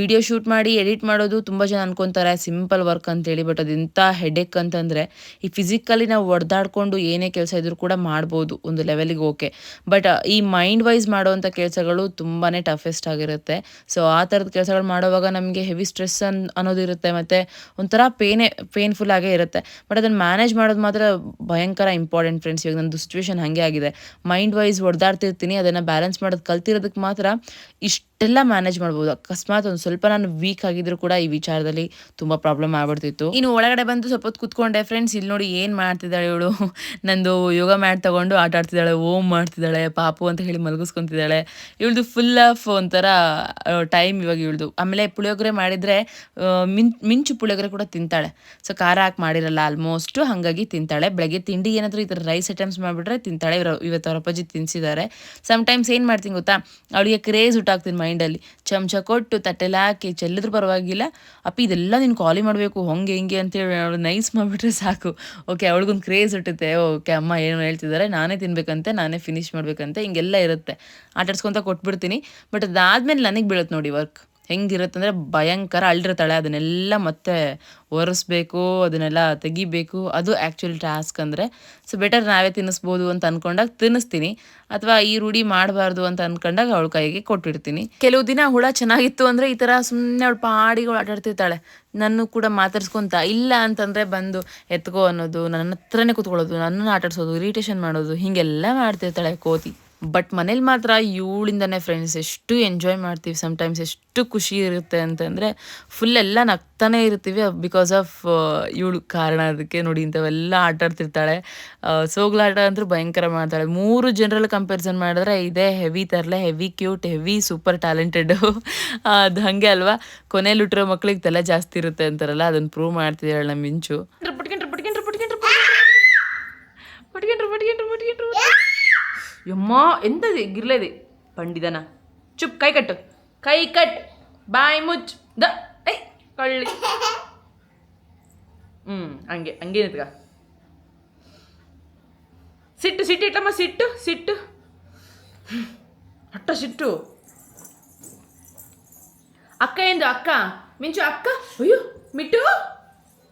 ವಿಡಿಯೋ ಶೂಟ್ ಮಾಡಿ ಎಡಿಟ್ ಮಾಡೋದು ತುಂಬ ಜನ ಅನ್ಕೊತಾರೆ. ಸಿಂಪಲ್ ವರ್ಕ್ ಅಂತೇಳಿ ಬಟ್ ಅದು ಇಂಥ ಹೆಡೆಕ್ ಅಂತಂದರೆ, ಈ ಫಿಸಿಕಲಿ ನಾವು ಒಡೆದಾಡ್ಕೊಂಡು ಏನೇ ಕೆಲಸ ಇದ್ರೂ ಕೂಡ ಮಾಡ್ಬೋದು, ಒಂದು ಲೆವೆಲಿಗೆ ಓಕೆ ಬಟ್ ಈ ಮೈಂಡ್ ವೈಸ್ ಮಾಡುವಂಥ ಕೆಲಸಗಳು ತುಂಬಾ ಟಫೆಸ್ಟ್ ಆಗಿರುತ್ತೆ. ಸೊ ಆ ಥರದ ಕೆಲಸಗಳು ಮಾಡುವಾಗ ನಮಗೆ ಹೆವಿ ಸ್ಟ್ರೆಸ್ ಅನ್, ಅನ್ನೋದಿರುತ್ತೆ ಮತ್ತು ಒಂಥರ ಪೇನೇ ಪೇನ್ಫುಲ್ ಆಗೇ ಇರುತ್ತೆ. ಬಟ್ ಅದನ್ನು ಮ್ಯಾನೇಜ್ ಮಾಡೋದು ಮಾತ್ರ ಭಯಂಕರ ಇಂಪಾರ್ಟೆಂಟ್ ಫ್ರೆಂಡ್ಸ್ ಇವಾಗ ನಂದು ಸಿಚುವೇಶನ್ ಹಾಗೆ ಆಗಿದೆ. ಮೈಂಡ್ ವೈಸ್ ಹೊಡೆದಾಡ್ತಿರ್ತೀನಿ ಅದನ್ನು ಬ್ಯಾಲೆನ್ಸ್ ಮಾಡೋದು ಕಲ್ತಿರೋದಕ್ಕೆ ಮಾತ್ರ ಇಷ್ಟೆಲ್ಲ ಮ್ಯಾನೇಜ್ ಮಾಡ್ಬೋದು. ಅಕಸ್ಮಾತ್ ಒಂದು ಸ್ವಲ್ಪ ನಾನು ವೀಕ್ ಆಗಿದ್ರು ಕೂಡ ಈ ವಿಚಾರದಲ್ಲಿ ತುಂಬ ಪ್ರಾಬ್ಲಮ್ ಆಗ್ಬಿಡ್ತಿತ್ತು. ಇನ್ನು ಒಳಗಡೆ ಬಂದು ಸ್ವಲ್ಪ ಹೊತ್ತು ಕೂತ್ಕೊಂಡೆ. ಫ್ರೆಂಡ್ಸ್ ಇಲ್ಲಿ ನೋಡಿ ಏನು ಮಾಡ್ತಿದ್ದಾಳೆ ಇವಳು? ನಂದು ಯೋಗ ಮ್ಯಾಟ್ ತಗೊಂಡು ಆಟ ಆಡ್ತಿದ್ದಾಳೆ, ಓಮ್ ಮಾಡ್ತಿದ್ದಾಳೆ, ಪಾಪು ಅಂತ ಹೇಳಿ ಮಲಗಿಸ್ಕೊಂತಿದ್ದಾಳೆ. ಇವಳ್ದು ಫುಲ್ ಆಫ್ ಒಂಥರ ಟೈಮ್ ಇವಾಗ ಇವಳ್ದು. ಆಮೇಲೆ ಪುಳಿಯೋಗರೆ ಮಾಡಿದರೆ ಮಿನ್, ಮಿಂಚು ಪುಳಿಯೋಗರೆ ಕೂಡ ತಿಂತಾಳೆ. ಸೊ ಖಾರ ಹಾಕಿ ಮಾಡಿರಲ್ಲ ಆಲ್ಮೋಸ್ಟ್ ಹಾಗಾಗಿ ತಿಂತಾಳೆ. ಬೆಳಗ್ಗೆ ತಿಂಡಿ ಏನಾದರೂ ಈ ಥರ ರೈಸ್ ಐಟಮ್ಸ್ ಮಾಡಿಬಿಟ್ರೆ ತಿಂತಾಳೆ. ಇವ್ರು ಇವತ್ತು ತಿನ್ಸಿದ್ದಾರೆ. ಸಮ್ಟೈಮ್ಸ್ ಏನು ಮಾಡ್ತೀನಿ ಗೊತ್ತಾ? ಅವಳಿಗೆ ಕ್ರೇಜ್ ಊಟಾಗ್ತೀನಿ ಮೈಂಡಲ್ಲಿ ಚಮಚ ಕೊಟ್ಟು ತಟ್ಟೆಲ್ಲ ಹಾಕಿ, ಚೆಲ್ಲಿದ್ರು ಪರವಾಗಿಲ್ಲ. ಅಪ್ಪ, ಇದೆಲ್ಲ ನೀನು ಕಾಲಿ ಮಾಡಬೇಕು, ಹಂಗೆ ಹಿಂಗೆ ಅಂತೇಳಿ ಅವಳು ನೈಸ್ ಮಾಡಿಬಿಟ್ರೆ ಸಾಕು. ಓಕೆ ಅವಳಿಗೊಂದು ಕ್ರೇಜ್ ಹುಟ್ಟುತ್ತೆ. ಓಕೆ ಅಮ್ಮ ಏನು ಹೇಳ್ತಿದ್ದಾರೆ, ನಾನೇ ತಿನ್ಬೇಕಂತೆ, ನಾನೇ ಫಿನಿಶ್ ಮಾಡಬೇಕಂತೆ, ಹಿಂಗೆಲ್ಲ ಇರುತ್ತೆ. ಆಟಾಡ್ಸ್ಕೊತ ಕೊಟ್ಬಿಡ್ತೀನಿ. ಬಟ್ ಅದಾದ್ಮೇಲೆ ನನಗೆ ಬೀಳುತ್ತೆ ನೋಡಿ ವರ್ಕ್ ಹೆಂಗಿರುತ್ತೆ ಅಂದರೆ ಭಯಂಕರ ಅಳ್ಳಿರ್ತಾಳೆ. ಅದನ್ನೆಲ್ಲ ಮತ್ತೆ ಒರೆಸ್ಬೇಕು, ಅದನ್ನೆಲ್ಲ ತೆಗಿಬೇಕು. ಅದು ಆ್ಯಕ್ಚುಲಿ ಟಾಸ್ಕ್ ಅಂದರೆ ಸೊ ಬೆಟರ್ ನಾವೇ ತಿನ್ನಿಸ್ಬೋದು ಅಂತ ಅಂದ್ಕೊಂಡಾಗ ತಿನ್ನಿಸ್ತೀನಿ. ಅಥವಾ ಈ ರೂಢಿ ಮಾಡಬಾರ್ದು ಅಂತ ಅಂದ್ಕೊಂಡಾಗ ಅವಳ ಕೈಗೆ ಕೊಟ್ಟಿರ್ತೀನಿ ಕೆಲವು ದಿನ ಹುಳ ಚೆನ್ನಾಗಿತ್ತು ಅಂದರೆ ಈ ಥರ ಸುಮ್ಮನೆ ಅವಳು ಪಾಡಿಗಳು ಆಟಾಡ್ತಿರ್ತಾಳೆ. ನನ್ನೂ ಕೂಡ ಮಾತಾಡ್ಸ್ಕೊಂತ ಇಲ್ಲ ಅಂತಂದರೆ ಬಂದು ಎತ್ಕೋ ಅನ್ನೋದು ನನ್ನ ಹತ್ರನೇ ಕೂತ್ಕೊಳ್ಳೋದು, ನನ್ನನ್ನು ಆಟಾಡ್ಸೋದು ಇರಿಟೇಷನ್ ಮಾಡೋದು, ಹೀಗೆಲ್ಲ ಮಾಡ್ತಿರ್ತಾಳೆ ಕೋತಿ. ಬಟ್ ಮನೇಲಿ ಮಾತ್ರ ಇವಳಿಂದನೇ ಫ್ರೆಂಡ್ಸ್ ಎಷ್ಟು ಎಂಜಾಯ್ ಮಾಡ್ತೀವಿ ಸಮ್ಟೈಮ್ಸ್ ಎಷ್ಟು ಖುಷಿ ಇರುತ್ತೆ ಅಂತಂದರೆ ಫುಲ್ ಎಲ್ಲ ನಗ್ತಾನೆ ಇರ್ತೀವಿ ಬಿಕಾಸ್ ಆಫ್ ಇವಳು ಕಾರಣ. ಅದಕ್ಕೆ ನೋಡಿ ಇಂಥವೆಲ್ಲ ಆಟ ಆಡ್ತಿರ್ತಾಳೆ. ಸೋಗ್ಲಾಟ ಅಂತೂ ಭಯಂಕರ ಮಾಡ್ತಾಳೆ. ಮೂರು ಜನರಲ್ಲಿ ಕಂಪ್ಯಾರಿಸನ್ ಮಾಡಿದ್ರೆ ಇದೇ ಹೆವಿ ತರಲೆ heavy cute heavy super talented ಅದು ಹಾಗೆ ಅಲ್ವಾ? ಕೊನೆಯಲ್ಲಿ ಹುಟ್ಟಿರೋ ಮಕ್ಳಿಗೆ ತಲೆ ಜಾಸ್ತಿ ಇರುತ್ತೆ ಅಂತಾರಲ್ಲ ಅದನ್ನು ಪ್ರೂವ್ ಮಾಡ್ತಿದ್ದಾಳೆ ನಮ್ಮ ಮಿಂಚು ಎಂತ ಯಮ್ಮ ಎಂತది ಗಿರ್ಲೇದಿ ಪಂಡಿದನ ಚುಪ್, ಕೈ ಕಟ್ಟು. ಕೈ ಕಟ್. ಬಾಯ್ ಮುಚ್ ದ ಐ ಕಳ್ಳಿ. ಹ್ಞೂ ಹಂಗೆ ಹಂಗೆ ನಿಂತ್ಕ. ಸಿಟ್ಟು ಸಿಟ್ಟು ಇಟ್ಟಮ್ಮ ಸಿಟ್ಟು ಸಿಟ್ಟು. ಅಟ್ಟ ಸಿಟ್ಟು. ಅಕ್ಕ ಎಂದು ಅಕ್ಕ? ಮಿಂಚು ಅಕ್ಕ? ಅಯ್ಯೋ, ಮಿಟ್ಟು?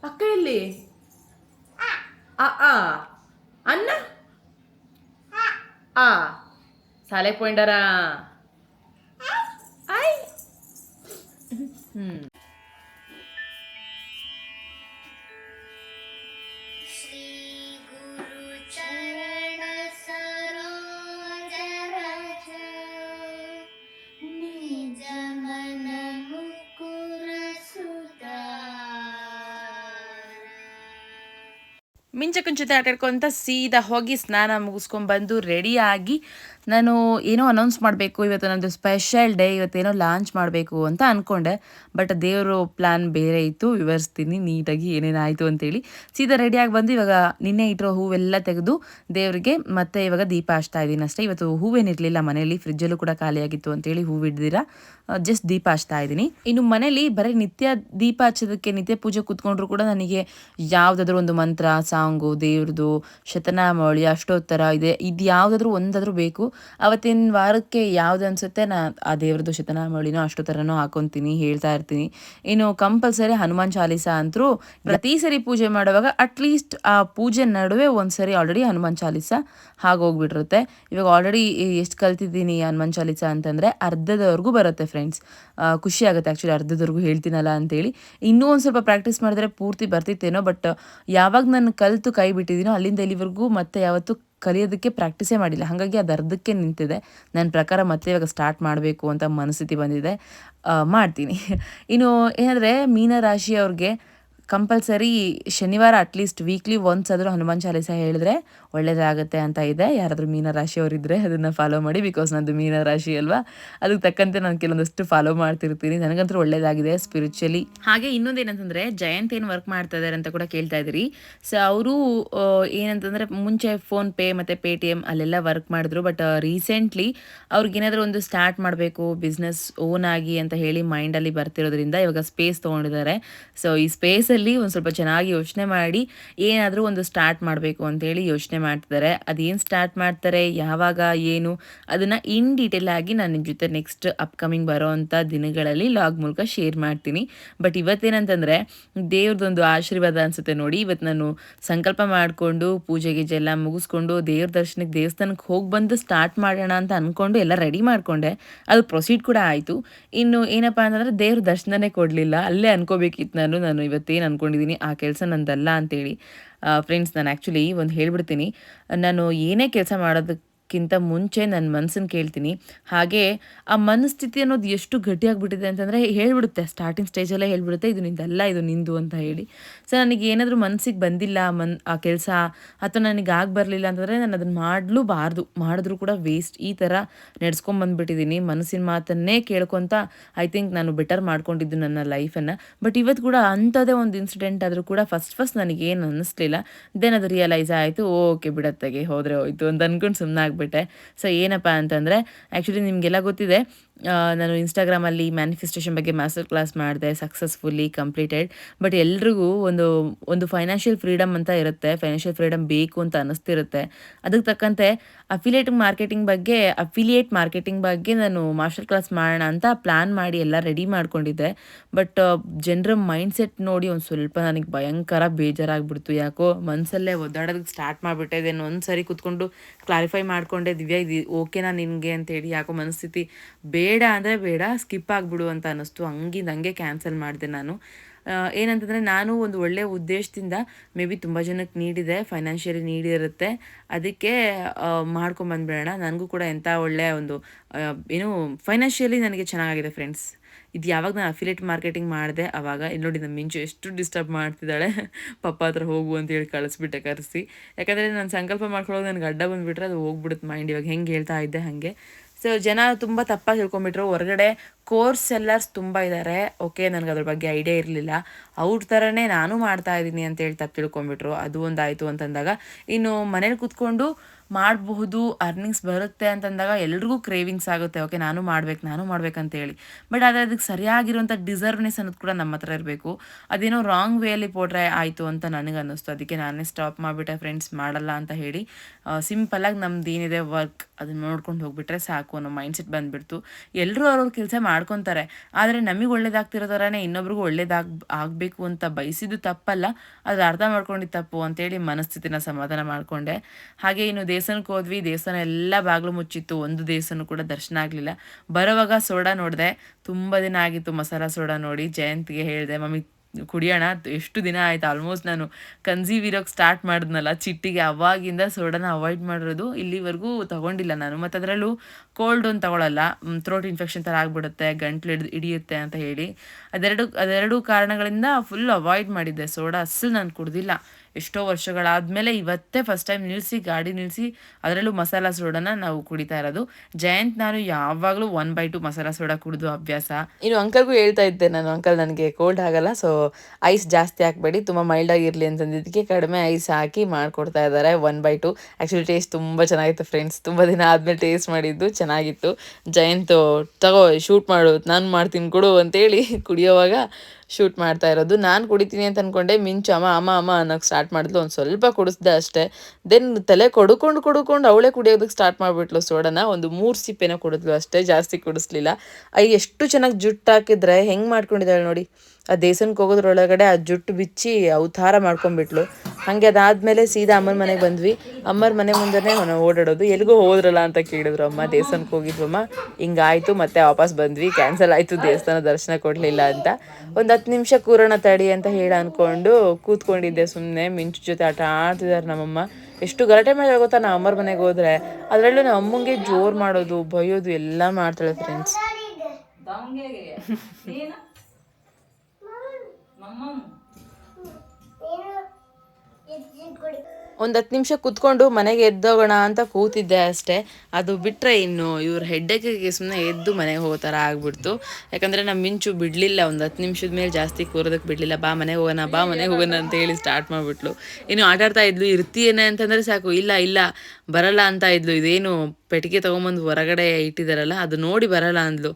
ಅಕ್ಕ ಎಲ್ಲಿ? ಅನ್ನ ఆ. సాలైపోయిండరా ఐ ಮಿಂಚಕ್ಕನ ಜೊತೆ ಆಟ ಆಡ್ಕೊಂತ ಸೀದಾ ಹೋಗಿ ಸ್ನಾನ ಮುಗಿಸ್ಕೊಂಡ್ಬಂದು ರೆಡಿಯಾಗಿ ನಾನು ಏನೋ ಅನೌನ್ಸ್ ಮಾಡಬೇಕು, ಇವತ್ತು ನನ್ನದು ಸ್ಪೆಷಲ್ ಡೇ ಇವತ್ತೇನೋ ಲಾಂಚ್ ಮಾಡಬೇಕು ಅಂತ ಅಂದ್ಕೊಂಡೆ ಬಟ್ ದೇವರು ಪ್ಲ್ಯಾನ್ ಬೇರೆ ಇತ್ತು, ವಿವರಿಸ್ತೀನಿ ನೀಟಾಗಿ ಏನೇನಾಯಿತು ಅಂತೇಳಿ. ಸೀದಾ ರೆಡಿಯಾಗಿ ಬಂದು ಇವಾಗ ನಿನ್ನೆ ಇಟ್ಟಿರೋ ಹೂವೆಲ್ಲ ತೆಗೆದು ದೇವರಿಗೆ ಮತ್ತೆ ಇವಾಗ ದೀಪ ಹಚ್ತಾ ಇದ್ದೀನಿ ಅಷ್ಟೇ. ಇವತ್ತು ಹೂವೇನಿರಲಿಲ್ಲ ಮನೆಯಲ್ಲಿ ಫ್ರಿಜ್ಜಲ್ಲೂ ಕೂಡ ಖಾಲಿಯಾಗಿತ್ತು ಅಂತೇಳಿ ಹೂವು ಹಿಡ್ದಿರ ಜಸ್ಟ್ ದೀಪ ಹಚ್ತಾ ಇದ್ದೀನಿ. ಇನ್ನು ಮನೇಲಿ ಬರೀ ನಿತ್ಯ ದೀಪ ಹಚ್ಚೋದಕ್ಕೆ ನಿತ್ಯ ಪೂಜೆ ಕೂತ್ಕೊಂಡ್ರು ಕೂಡ ನನಗೆ ಯಾವುದಾದ್ರೂ ಒಂದು ಮಂತ್ರ ಸಾಂಗು ದೇವ್ರದ್ದು ಶತನಾಮಾವಳಿ, ಅಷ್ಟೋತ್ತರ, ಇದೆ, ಇದು ಯಾವುದಾದ್ರೂ ಒಂದಾದ್ರೂ ಬೇಕು. ಅವತ್ತಿನ ವಾರಕ್ಕೆ ಯಾವುದು ಅನಿಸುತ್ತೆ, ನಾ ಆ ದೇವ್ರದ್ದು ಶತನಾಮವಳಿನೋ, ಅಷ್ಟೋತ್ತರನೋ ಹಾಕೊತೀನಿ, ಹೇಳ್ತಾ ಇರ್ತೀನಿ. ಇನ್ನು ಕಂಪಲ್ಸರಿ ಹನುಮಾನ್ ಚಾಲೀಸ ಅಂತರೂ ಪ್ರತಿ ಸರಿ ಪೂಜೆ ಮಾಡುವಾಗ, ಅಟ್ಲೀಸ್ಟ್ ಆ ಪೂಜೆ ನಡುವೆ ಒಂದ್ಸರಿ ಆಲ್ರೆಡಿ ಹನುಮಾನ್ ಚಾಲೀಸ ಹಾಗೋಗ್ಬಿಟ್ಟಿರುತ್ತೆ. ಇವಾಗ ಆಲ್ರೆಡಿ ಎಷ್ಟು ಕಲ್ತಿದ್ದೀನಿ ಹನುಮಾನ್ ಚಾಲೀಸ ಅಂತಂದರೆ ಅರ್ಧದವರೆಗೂ ಬರುತ್ತೆ ಫ್ರೆಂಡ್ಸ್ ಖುಷಿ ಆಗುತ್ತೆ ಆ್ಯಕ್ಚುಲಿ ಅರ್ಧದವರೆಗೂ ಹೇಳ್ತೀನಲ್ಲ ಅಂತೇಳಿ. ಇನ್ನೂ ಒಂದು ಸ್ವಲ್ಪ ಪ್ರಾಕ್ಟೀಸ್ ಮಾಡಿದ್ರೆ ಪೂರ್ತಿ ಬರ್ತಿತ್ತೇನೋ ಬಟ್ ಯಾವಾಗ ನಾನು ಕಲಿತು ಕೈ ಬಿಟ್ಟಿದ್ದೀನೋ ಅಲ್ಲಿಂದ ಇಲ್ಲಿವರೆಗೂ ಮತ್ತೆ ಯಾವತ್ತೂ ಕಲಿಯೋದಕ್ಕೆ ಪ್ರಾಕ್ಟೀಸೇ ಮಾಡಿಲ್ಲ. ಹಾಗಾಗಿ ಅದು ಅರ್ಧಕ್ಕೆ ನಿಂತಿದೆ. ನನ್ನ ಪ್ರಕಾರ ಮತ್ತೆ ಇವಾಗ ಸ್ಟಾರ್ಟ್ ಮಾಡಬೇಕು ಅಂತ ಮನಸ್ಥಿತಿ ಬಂದಿದೆ. ಮಾಡ್ತೀನಿ. ಇನ್ನು ಏನಂದರೆ ಮೀನರಾಶಿಯವ್ರಿಗೆ ಕಂಪಲ್ಸರಿ ಶನಿವಾರ ಅಟ್ಲೀಸ್ಟ್ ವೀಕ್ಲಿ ಒನ್ಸ್ ಆದರೂ ಹನುಮಾನ್ ಚಾಲೀಸ ಹೇಳಿದ್ರೆ ಒಳ್ಳೇದಾಗುತ್ತೆ ಅಂತ ಇದೆ. ಯಾರಾದರೂ ಮೀನರಾಶಿಯವರಿದ್ದರೆ ಅದನ್ನು ಫಾಲೋ ಮಾಡಿ ಬಿಕಾಸ್ ನಂದು ಮೀನರಾಶಿ ಅಲ್ವಾ? ಅದಕ್ಕೆ ತಕ್ಕಂತೆ ನಾನು ಕೆಲವೊಂದಷ್ಟು ಫಾಲೋ ಮಾಡ್ತಿರ್ತೀನಿ. ನನಗಂತೂ ಒಳ್ಳೇದಾಗಿದೆ ಸ್ಪಿರಿಚುಲಿ ಹಾಗೆ ಇನ್ನೊಂದೇನಂತಂದರೆ, ಜಯಂತ್ ಏನು ವರ್ಕ್ ಮಾಡ್ತಾ ಇದ್ದಾರೆ ಅಂತ ಕೂಡ ಕೇಳ್ತಾ ಇದ್ದೀರಿ. ಸೊ ಅವರು ಏನಂತಂದರೆ ಮುಂಚೆ ಫೋನ್ ಪೇ ಮತ್ತು ಪೇ ಟಿ ಎಂ ಅಲ್ಲೆಲ್ಲ ವರ್ಕ್ ಮಾಡಿದ್ರು ಬಟ್ ರೀಸೆಂಟ್ಲಿ ಅವ್ರಿಗೇನಾದರೂ ಒಂದು ಸ್ಟಾರ್ಟ್ ಮಾಡಬೇಕು ಬಿಸ್ನೆಸ್ ಓನ್ ಆಗಿ ಅಂತ ಹೇಳಿ ಮೈಂಡಲ್ಲಿ ಬರ್ತಿರೋದ್ರಿಂದ ಇವಾಗ ಸ್ಪೇಸ್ ತೊಗೊಂಡಿದ್ದಾರೆ. ಸೊ ಈ ಸ್ಪೇಸಲ್ಲಿ ಒಂದು ಸ್ವಲ್ಪ ಚೆನ್ನಾಗಿ ಯೋಚನೆ ಮಾಡಿ ಏನಾದರೂ ಒಂದು ಸ್ಟಾರ್ಟ್ ಮಾಡಬೇಕು ಅಂತೇಳಿ ಯೋಚನೆ ಮಾಡ್ತಿದ್ದಾರೆ ಅದೇನು ಸ್ಟಾರ್ಟ್ ಮಾಡ್ತಾರೆ, ಯಾವಾಗ, ಏನು, ಅದನ್ನು ಇನ್ ಡೀಟೇಲ್ ಆಗಿ ನಾನು ನಿಮ್ಮ ಜೊತೆ ನೆಕ್ಸ್ಟ್ ಅಪ್ಕಮಿಂಗ್ ಬರೋ ಅಂಥ ದಿನಗಳಲ್ಲಿ ಲಾಗ್ ಮೂಲಕ ಶೇರ್ ಮಾಡ್ತೀನಿ. ಬಟ್ ಇವತ್ತೇನಂತಂದರೆ, ದೇವ್ರದೊಂದು ಆಶೀರ್ವಾದ ಅನಿಸುತ್ತೆ ನೋಡಿ. ಇವತ್ತು ನಾನು ಸಂಕಲ್ಪ ಮಾಡಿಕೊಂಡು, ಪೂಜೆ ಗೀಜೆ ಎಲ್ಲ ಮುಗಿಸ್ಕೊಂಡು, ದೇವ್ರ ದರ್ಶನಕ್ಕೆ ದೇವಸ್ಥಾನಕ್ಕೆ ಹೋಗಿ ಬಂದು ಸ್ಟಾರ್ಟ್ ಮಾಡೋಣ ಅಂತ ಅಂದ್ಕೊಂಡು ಎಲ್ಲ ರೆಡಿ ಮಾಡಿಕೊಂಡೆ. ಅದು ಪ್ರೊಸೀಡ್ ಕೂಡ ಆಯಿತು. ಇನ್ನು ಏನಪ್ಪ ಅಂತಂದರೆ, ದೇವ್ರ ದರ್ಶನನೇ ಕೊಡಲಿಲ್ಲ. ಅಲ್ಲೇ ಅನ್ಕೋಬೇಕಿತ್ತು ನಾನು. ನಾನು ಇವತ್ತೇನು ಅಂದ್ಕೊಂಡಿದ್ದೀನಿ ಆ ಕೆಲಸ ನಂದಲ್ಲ ಅಂತೇಳಿ. ಫ್ರೆಂಡ್ಸ್ ನಾನು ಆ್ಯಕ್ಚುಲಿ ಒಂದು ಹೇಳಿಬಿಡ್ತೀನಿ. ನಾನು ಏನೇ ಕೆಲಸ ಮಾಡೋದಕ್ಕಿಂತ ಮುಂಚೆ ನನ್ನ ಮನಸ್ಸನ್ನು ಕೇಳ್ತೀನಿ. ಹಾಗೆ ಆ ಮನಸ್ಥಿತಿ ಅನ್ನೋದು ಎಷ್ಟು ಗಟ್ಟಿಯಾಗಿಬಿಟ್ಟಿದೆ ಅಂತಂದರೆ ಹೇಳ್ಬಿಡುತ್ತೆ. ಸ್ಟಾರ್ಟಿಂಗ್ ಸ್ಟೇಜಲ್ಲೇ ಹೇಳ್ಬಿಡುತ್ತೆ, ಇದು ನಿಂದಲ್ಲ, ಇದು ನಿಂದು ಅಂತ ಹೇಳಿ. ಸೊ ನನಗೆ ಏನಾದರೂ ಮನಸ್ಸಿಗೆ ಬಂದಿಲ್ಲ, ಮನ್, ಆ ಕೆಲಸ, ಅಥವಾ ನನಗೆ ಆಗಿ ಬರಲಿಲ್ಲ ಅಂತಂದರೆ ನಾನು ಅದನ್ನು ಮಾಡಲೂಬಾರ್ದು. ಮಾಡಿದ್ರೂ ಕೂಡ ವೇಸ್ಟ್ ಈ ಥರ ನಡ್ಸ್ಕೊಂಬಂದ್ಬಿಟ್ಟಿದ್ದೀನಿ ಮನಸ್ಸಿನ ಮಾತನ್ನೇ ಕೇಳ್ಕೊತ ಐ ಥಿಂಕ್ ನಾನು ಬೆಟರ್ ಮಾಡ್ಕೊಂಡಿದ್ದು ನನ್ನ ಲೈಫನ್ನು ಬಟ್ ಇವತ್ತು ಕೂಡ ಅಂಥದ್ದೇ ಒಂದು ಇನ್ಸಿಡೆಂಟ್ ಆದರೂ ಕೂಡ ಫಸ್ಟ್ ಫಸ್ಟ್ ನನಗೇನು ಅನ್ನಿಸ್ಲಿಲ್ಲ ದೆನ್ ಅದು ರಿಯಲೈಸ್ ಆಯಿತು ಓಕೆ ಬಿಡತ್ತಗೆ ಹೋದರೆ ಹೋಯ್ತು ಅಂತ ಅಂದ್ಕೊಂಡು ಸುಮ್ಮನೆ ಆಗಿಬಿಟ್ಟೆ ಸೊ ಏನಪ್ಪ ಅಂತಂದರೆ ಆ್ಯಕ್ಚುಲಿ ನಿಮಗೆಲ್ಲ ಗೊತ್ತಿದೆ ನಾನು ಇನ್ಸ್ಟಾಗ್ರಾಮಲ್ಲಿ ಮ್ಯಾನಿಫೆಸ್ಟೇಷನ್ ಬಗ್ಗೆ ಮಾಸ್ಟರ್ ಕ್ಲಾಸ್ ಮಾಡಿದೆ ಸಕ್ಸಸ್ಫುಲ್ಲಿ ಕಂಪ್ಲೀಟೆಡ್ ಬಟ್ ಎಲ್ರಿಗೂ ಒಂದು ಒಂದು ಫೈನಾನ್ಷಿಯಲ್ ಫ್ರೀಡಮ್ ಅಂತ ಇರುತ್ತೆ. ಫೈನಾನ್ಷಿಯಲ್ ಫ್ರೀಡಮ್ ಬೇಕು ಅಂತ ಅನ್ನಿಸ್ತಿರುತ್ತೆ ಅದಕ್ಕೆ ತಕ್ಕಂತೆ ಅಫಿಲಿಯೇಟ್ ಮಾರ್ಕೆಟಿಂಗ್ ಬಗ್ಗೆ ಅಫಿಲಿಯೇಟ್ ಮಾರ್ಕೆಟಿಂಗ್ ಬಗ್ಗೆ ನಾನು ಮಾಸ್ಟರ್ ಕ್ಲಾಸ್ ಮಾಡೋಣ ಅಂತ ಪ್ಲ್ಯಾನ್ ಮಾಡಿ ಎಲ್ಲ ರೆಡಿ ಮಾಡ್ಕೊಂಡಿದ್ದೆ. ಬಟ್ ಜನರ ಮೈಂಡ್ ಸೆಟ್ ನೋಡಿ ಒಂದು ಸ್ವಲ್ಪ ನನಗೆ ಭಯಂಕರ ಬೇಜಾರಾಗ್ಬಿಡ್ತು. ಯಾಕೋ ಮನಸ್ಸಲ್ಲೇ ಒದ್ದಾಡೋದಕ್ಕೆ ಸ್ಟಾರ್ಟ್ ಮಾಡಿಬಿಟ್ಟೆ. ಇದನ್ನು ಒಂದು ಸರಿ ಕುತ್ಕೊಂಡು ಕ್ಲಾರಿಫೈ ಮಾಡ್ಕೊಂಡೆ ದಿವ್ಯಾ, ಇದು ಓಕೆನಾ ನಿನಗೆ? ಅಂತೇಳಿ ಯಾಕೋ ಮನಸ್ಥಿತಿ ಬೇಡ ಅಂದರೆ ಬೇಡ, ಸ್ಕಿಪ್ ಆಗಿಬಿಡು ಅಂತ ಅನ್ನಿಸ್ತು. ಹಂಗಿಂದ ಹಂಗೆ ಕ್ಯಾನ್ಸಲ್ ಮಾಡಿದೆ ನಾನು. ಏನಂತಂದರೆ ನಾನು ಒಂದು ಒಳ್ಳೆಯ ಉದ್ದೇಶದಿಂದ ಮೇ ಬಿ ತುಂಬ ಜನಕ್ಕೆ ನೀಡಿದೆ, ಫೈನಾನ್ಷಿಯಲಿ ನೀಡಿರುತ್ತೆ. ಅದಕ್ಕೆ ಮಾಡ್ಕೊಂಬಂದ್ಬಿಡೋಣ. ನನಗೂ ಕೂಡ ಎಂಥ ಒಳ್ಳೆಯ ಒಂದು ಏನು, ಫೈನಾನ್ಷಿಯಲಿ ನನಗೆ ಚೆನ್ನಾಗಿದೆ ಫ್ರೆಂಡ್ಸ್. ಇದು ಯಾವಾಗ ನಾನು ಅಫಿಲೇಟ್ ಮಾರ್ಕೆಟಿಂಗ್ ಮಾಡಿದೆ, ಅವಾಗ ಇಲ್ಲಿ ನೋಡಿ ನಮ್ಮ ಮಿಂಚು ಎಷ್ಟು ಡಿಸ್ಟರ್ಬ್ ಮಾಡ್ತಿದ್ದಾಳೆ. ಪಪ್ಪ ಹತ್ರ ಹೋಗು ಅಂತೇಳಿ ಕಳಿಸ್ಬಿಟ್ಟೆ ಕರೆಸಿ. ಯಾಕಂದರೆ ನಾನು ಸಂಕಲ್ಪ ಮಾಡ್ಕೊಳ್ಳೋದು ನನಗೆ ಅಡ್ಡ ಬಂದುಬಿಟ್ರೆ ಅದು ಹೋಗ್ಬಿಡುತ್ತೆ ಮೈಂಡ್ ಇವಾಗ ಹೆಂಗೆ ಹೇಳ್ತಾ ಇದ್ದೆ ಹಾಗೆ. ಸೊ ಜನ ತುಂಬ ತಪ್ಪಾಗಿ ತಿಳ್ಕೊಂಬಿಟ್ರು ಹೊರಗಡೆ ಕೋರ್ಸ್ ಸೆಲ್ಲರ್ಸ್ ತುಂಬ ಇದ್ದಾರೆ ಓಕೆ ನನಗೆ ಅದ್ರ ಬಗ್ಗೆ ಐಡಿಯಾ ಇರಲಿಲ್ಲ. ಅವ್ರ ಥರನೇ ನಾನು ಮಾಡ್ತಾ ಇದ್ದೀನಿ ಅಂತೇಳಿ ತಪ್ಪು ತಿಳ್ಕೊಂಬಿಟ್ರು. ಅದು ಒಂದಾಯಿತು ಅಂತಂದಾಗ, ಇನ್ನು ಮನೇಲಿ ಕೂತ್ಕೊಂಡು ಮಾಡಬಹುದು ಅರ್ನಿಂಗ್ಸ್ ಬರುತ್ತೆ ಅಂತಂದಾಗ ಎಲ್ರಿಗೂ ಕ್ರೇವಿಂಗ್ಸ್ ಆಗುತ್ತೆ. ಓಕೆ ನಾನು ಮಾಡ್ಬೇಕು, ನಾನು ಮಾಡ್ಬೇಕಂತೇಳಿ ಬಟ್ ಆದರೆ ಅದಕ್ಕೆ ಸರಿಯಾಗಿರುವಂಥ ಡಿಸರ್ವ್ನೆಸ್ ಅನ್ನೋದು ಕೂಡ ನಮ್ಮ ಹತ್ರ ಇರಬೇಕು. ಅದೇನೋ ರಾಂಗ್ ವೇಯಲ್ಲಿ ಪೋಟ್ರೆ ಆಯಿತು ಅಂತ ನನಗೆ ಅನ್ನಿಸ್ತು ಅದಕ್ಕೆ ನಾನೇ ಸ್ಟಾಪ್ ಮಾಡಿಬಿಟ್ಟೆ ಫ್ರೆಂಡ್ಸ್ ಮಾಡಲ್ಲ ಅಂತ ಹೇಳಿ ಸಿಂಪಲ್ಲಾಗಿ ನಮ್ದು ಏನಿದೆ ವರ್ಕ್ ಅದನ್ನ ನೋಡ್ಕೊಂಡು ಹೋಗ್ಬಿಟ್ರೆ ಸಾಕು ಅನ್ನೋ ಮೈಂಡ್ಸೆಟ್ ಬಂದುಬಿಡ್ತು. ಎಲ್ಲರೂ ಅವ್ರವ್ರ ಕೆಲಸ ಮಾಡ್ಕೊತಾರೆ. ಆದರೆ ನಮಗೆ ಒಳ್ಳೇದಾಗ್ತಿರೋ ಥರನೇ ಇನ್ನೊಬ್ರಿಗೂ ಒಳ್ಳೇದಾಗ, ಆಗಬೇಕು ಅಂತ ಬಯಸಿದ್ದು ತಪ್ಪಲ್ಲ. ಅದು ಅರ್ಥ ಮಾಡ್ಕೊಂಡಿದ್ದು ತಪ್ಪು ಅಂತೇಳಿ ಮನಸ್ಥಿತಿನ ಸಮಾಧಾನ ಮಾಡಿಕೊಂಡೆ. ಹಾಗೆ ಇನ್ನು ದೇವಸ್ಥಾನಕ್ಕೆ ಹೋದ್ವಿ, ದೇವಸ್ಥಾನ ಎಲ್ಲ ಬಾಗಿಲು ಮುಚ್ಚಿತ್ತು, ಒಂದು ದೇವಸ್ಥಾನ ಕೂಡ ದರ್ಶನ ಆಗಲಿಲ್ಲ. ಬರೋವಾಗ ಸೋಡಾ ನೋಡಿದೆ, ತುಂಬ ದಿನ ಆಗಿತ್ತು ಮಸಾಲ ಸೋಡಾ ನೋಡಿ, ಜಯಂತಿಗೆ ಹೇಳಿದೆ, ಮಮ್ಮಿ, ಕುಡಿಯೋಣ, ಎಷ್ಟು ದಿನ ಆಯ್ತು ಆಲ್ಮೋಸ್ಟ್ ನಾನು ಕನ್ಸೀವ್ ಇರೋಕ್ಕೆ ಸ್ಟಾರ್ಟ್ ಮಾಡಿದ್ನಲ್ಲ, ಚಿಟ್ಟಿಗೆ ಅವಾಗಿಂದ ಸೋಡಾನ ಅವಾಯ್ಡ್ ಮಾಡಿರೋದು, ಇಲ್ಲಿವರೆಗೂ ತಗೊಂಡಿಲ್ಲ ನಾನು. ಮತ್ತು ಅದರಲ್ಲೂ ಕೋಲ್ಡ್ ಒಂದು ತಗೊಳ್ಳಲ್ಲ ಥ್ರೋಟ್ ಇನ್ಫೆಕ್ಷನ್ ಥರ ಆಗಿಬಿಡುತ್ತೆ, ಗಂಟ್ಲು ಹಿಡಿದು ಹಿಡಿಯುತ್ತೆ ಅಂತ ಹೇಳಿ, ಅದೆರಡು ಅದೆರಡು ಕಾರಣಗಳಿಂದ ಫುಲ್ ಅವಾಯ್ಡ್ ಮಾಡಿದ್ದೆ, ಸೋಡಾ ಅಸಲು ನಾನು ಕುಡ್ದಿಲ್ಲ. ಎಷ್ಟೋ ವರ್ಷಗಳಾದಮೇಲೆ ಇವತ್ತೇ ಫಸ್ಟ್ ಟೈಮ್ ನಿಲ್ಲಿಸಿ ಗಾಡಿ ನಿಲ್ಲಿಸಿ ಅದರಲ್ಲೂ ಮಸಾಲ ಸೋಡಾನ ನಾವು ಕುಡಿತಾ ಇರೋದು. ಜಯಂತ್, ನಾನು ಯಾವಾಗಲೂ one by two masala soda ಕುಡಿದು ಅಭ್ಯಾಸ. ಇನ್ನು ಅಂಕಲ್ಗೂ ಹೇಳ್ತಾ ಇದ್ದೆ ನಾನು ಅಂಕಲ್ ನನಗೆ ಕೋಲ್ಡ್ ಆಗಲ್ಲ ಸೊ ಐಸ್ ಜಾಸ್ತಿ ಹಾಕಬೇಡಿ, ತುಂಬ ಮೈಲ್ಡ್ ಆಗಿರಲಿ ಅಂತಂದಿದ್ದಕ್ಕೆ ಕಡಿಮೆ ಐಸ್ ಹಾಕಿ ಮಾಡಿಕೊಡ್ತಾ ಇದ್ದಾರೆ one by two actually taste ತುಂಬ ಚೆನ್ನಾಗಿತ್ತು ಫ್ರೆಂಡ್ಸ್ ತುಂಬ ದಿನ ಆದಮೇಲೆ ಟೇಸ್ಟ್ ಮಾಡಿದ್ದು, ಚೆನ್ನಾಗಿತ್ತು. ಜಯಂತ್, ತಗೋ ಶೂಟ್ ಮಾಡು, ನಾನು ಮಾಡ್ತೀನಿ, ಕೊಡು ಅಂತೇಳಿ ಕುಡಿಯೋವಾಗ ಶೂಟ್ ಮಾಡ್ತಾ ಇರೋದು. ನಾನು ಕುಡಿತೀನಿ ಅಂತ ಅಂದ್ಕೊಂಡೆ ಮಿಂಚು ಅಮ್ಮ ಅಮ್ಮ ಅಮ್ಮ ಅನ್ನೋಕ್ಕೆ ಸ್ಟಾರ್ಟ್ ಮಾಡಿದ್ಲು. ಒಂದು ಸ್ವಲ್ಪ ಕುಡಿಸ್ದೆ ಅಷ್ಟೇ. ದೆನ್ ತಲೆ ಕೊಡ್ಕೊಂಡು, ಕುಡ್ಕೊಂಡು ಅವಳೇ ಕುಡಿಯೋದಕ್ಕೆ ಸ್ಟಾರ್ಟ್ ಮಾಡಿಬಿಟ್ಲು ಸೋಡನ. ಒಂದು ಮೂರು ಸಿಪ್ಪೆನ ಕುಡಿದ್ಲು ಅಷ್ಟೇ, ಜಾಸ್ತಿ ಕುಡಿಸ್ಲಿಲ್ಲ. ಅಯ್ಯ, ಎಷ್ಟು ಚೆನ್ನಾಗಿ ಜುಟ್ಟು ಹಾಕಿದ್ರೆ ಹೆಂಗೆ ಮಾಡ್ಕೊಂಡಿದ್ದಾಳೆ ನೋಡಿ. ಆ ದೇವಸ್ಥಾನಕ್ಕೆ ಹೋಗೋದ್ರೊಳಗಡೆ ಆ ಜುಟ್ಟು ಬಿಚ್ಚಿ ಅವತಾರ ಮಾಡ್ಕೊಂಡ್ಬಿಟ್ಲು ಹಾಗೆ ಅದಾದ್ಮೇಲೆ ಸೀದಾ ಅಮ್ಮನ ಮನೆಗೆ ಬಂದ್ವಿ. ಅಮ್ಮರ ಮನೆ ಮುಂದೆನೇ ನಾವು ಓಡಾಡೋದು. ಎಲ್ಲಿಗೂ ಹೋದ್ರಲ್ಲ ಅಂತ ಕೇಳಿದ್ರು ಅಮ್ಮ ದೇವಸ್ಥಾನಕ್ಕೆ ಹೋಗಿದ್ವಮ್ಮ. ಹಿಂಗಾಯ್ತು ಮತ್ತೆ ವಾಪಸ್ ಬಂದ್ವಿ. ಕ್ಯಾನ್ಸಲ್ ಆಯಿತು ದೇವಸ್ಥಾನ ದರ್ಶನ ಕೊಡಲಿಲ್ಲ ಅಂತ. ಒಂದು ಹತ್ತು ನಿಮಿಷ ಕೂರೋಣ ತಡಿ ಅಂತ ಹೇಳಿ ಅಂದ್ಕೊಂಡು ಕೂತ್ಕೊಂಡಿದ್ದೆ ಸುಮ್ಮನೆ ಮಿಂಚು ಜೊತೆ ಆಟ ಆಡ್ತಿದ್ದಾರೆ ನಮ್ಮಮ್ಮ. ಎಷ್ಟು ಗಲಾಟೆ ಮಾಡಿ ಗೊತ್ತಾ? ನಾ ಅಮ್ಮರ ಮನೆಗೆ ಹೋದ್ರೆ. ಅದರಲ್ಲೂ ನಮ್ಮ ಅಮ್ಮಂಗೆ ಜೋರು ಮಾಡೋದು ಬೈಯೋದು ಎಲ್ಲ ಮಾಡ್ತಾಳೆ ಫ್ರೆಂಡ್ಸ್ ಒಂದು ಹತ್ತು ನಿಮಿಷ ಕೂತ್ಕೊಂಡು ಮನೆಗೆ ಎದ್ದೋಗೋಣ ಅಂತ ಕೂತಿದ್ದೆ ಅಷ್ಟೇ. ಅದು ಬಿಟ್ಟರೆ ಇನ್ನು ಇವ್ರ ಹೆಡ್ಡಕ್ಕೆ ಸುಮ್ಮನೆ ಎದ್ದು ಮನೆಗೆ ಹೋಗೋ ಥರ ಆಗ್ಬಿಡ್ತು. ಯಾಕಂದರೆ ನಮ್ಮ ಮಿಂಚು ಬಿಡಲಿಲ್ಲ. ಒಂದು ಹತ್ತು ನಿಮಿಷದ ಮೇಲೆ ಜಾಸ್ತಿ ಕೂರೋದಕ್ಕೆ ಬಿಡಲಿಲ್ಲ. ಬಾ ಮನೆಗೆ ಹೋಗೋಣ, ಬಾ ಮನೆಗೆ ಹೋಗೋಣ ಅಂತ ಹೇಳಿ ಸ್ಟಾರ್ಟ್ ಮಾಡಿಬಿಟ್ಲು. ಇನ್ನು ಆಟಾಡ್ತಾ ಇದ್ಲು, ಇರ್ತೀಯೇನೆ ಅಂತಂದರೆ ಸಾಕು. ಇಲ್ಲ ಇಲ್ಲ, ಬರಲ್ಲ ಅಂತ ಇದ್ಲು. ಇದೇನು ಪೆಟ್ಟಿಗೆ ತೊಗೊಂಬಂದು ಹೊರಗಡೆ ಇಟ್ಟಿದ್ದಾರಲ್ಲ, ಅದು ನೋಡಿ ಬರಲ್ಲ ಅಂದ್ಲು.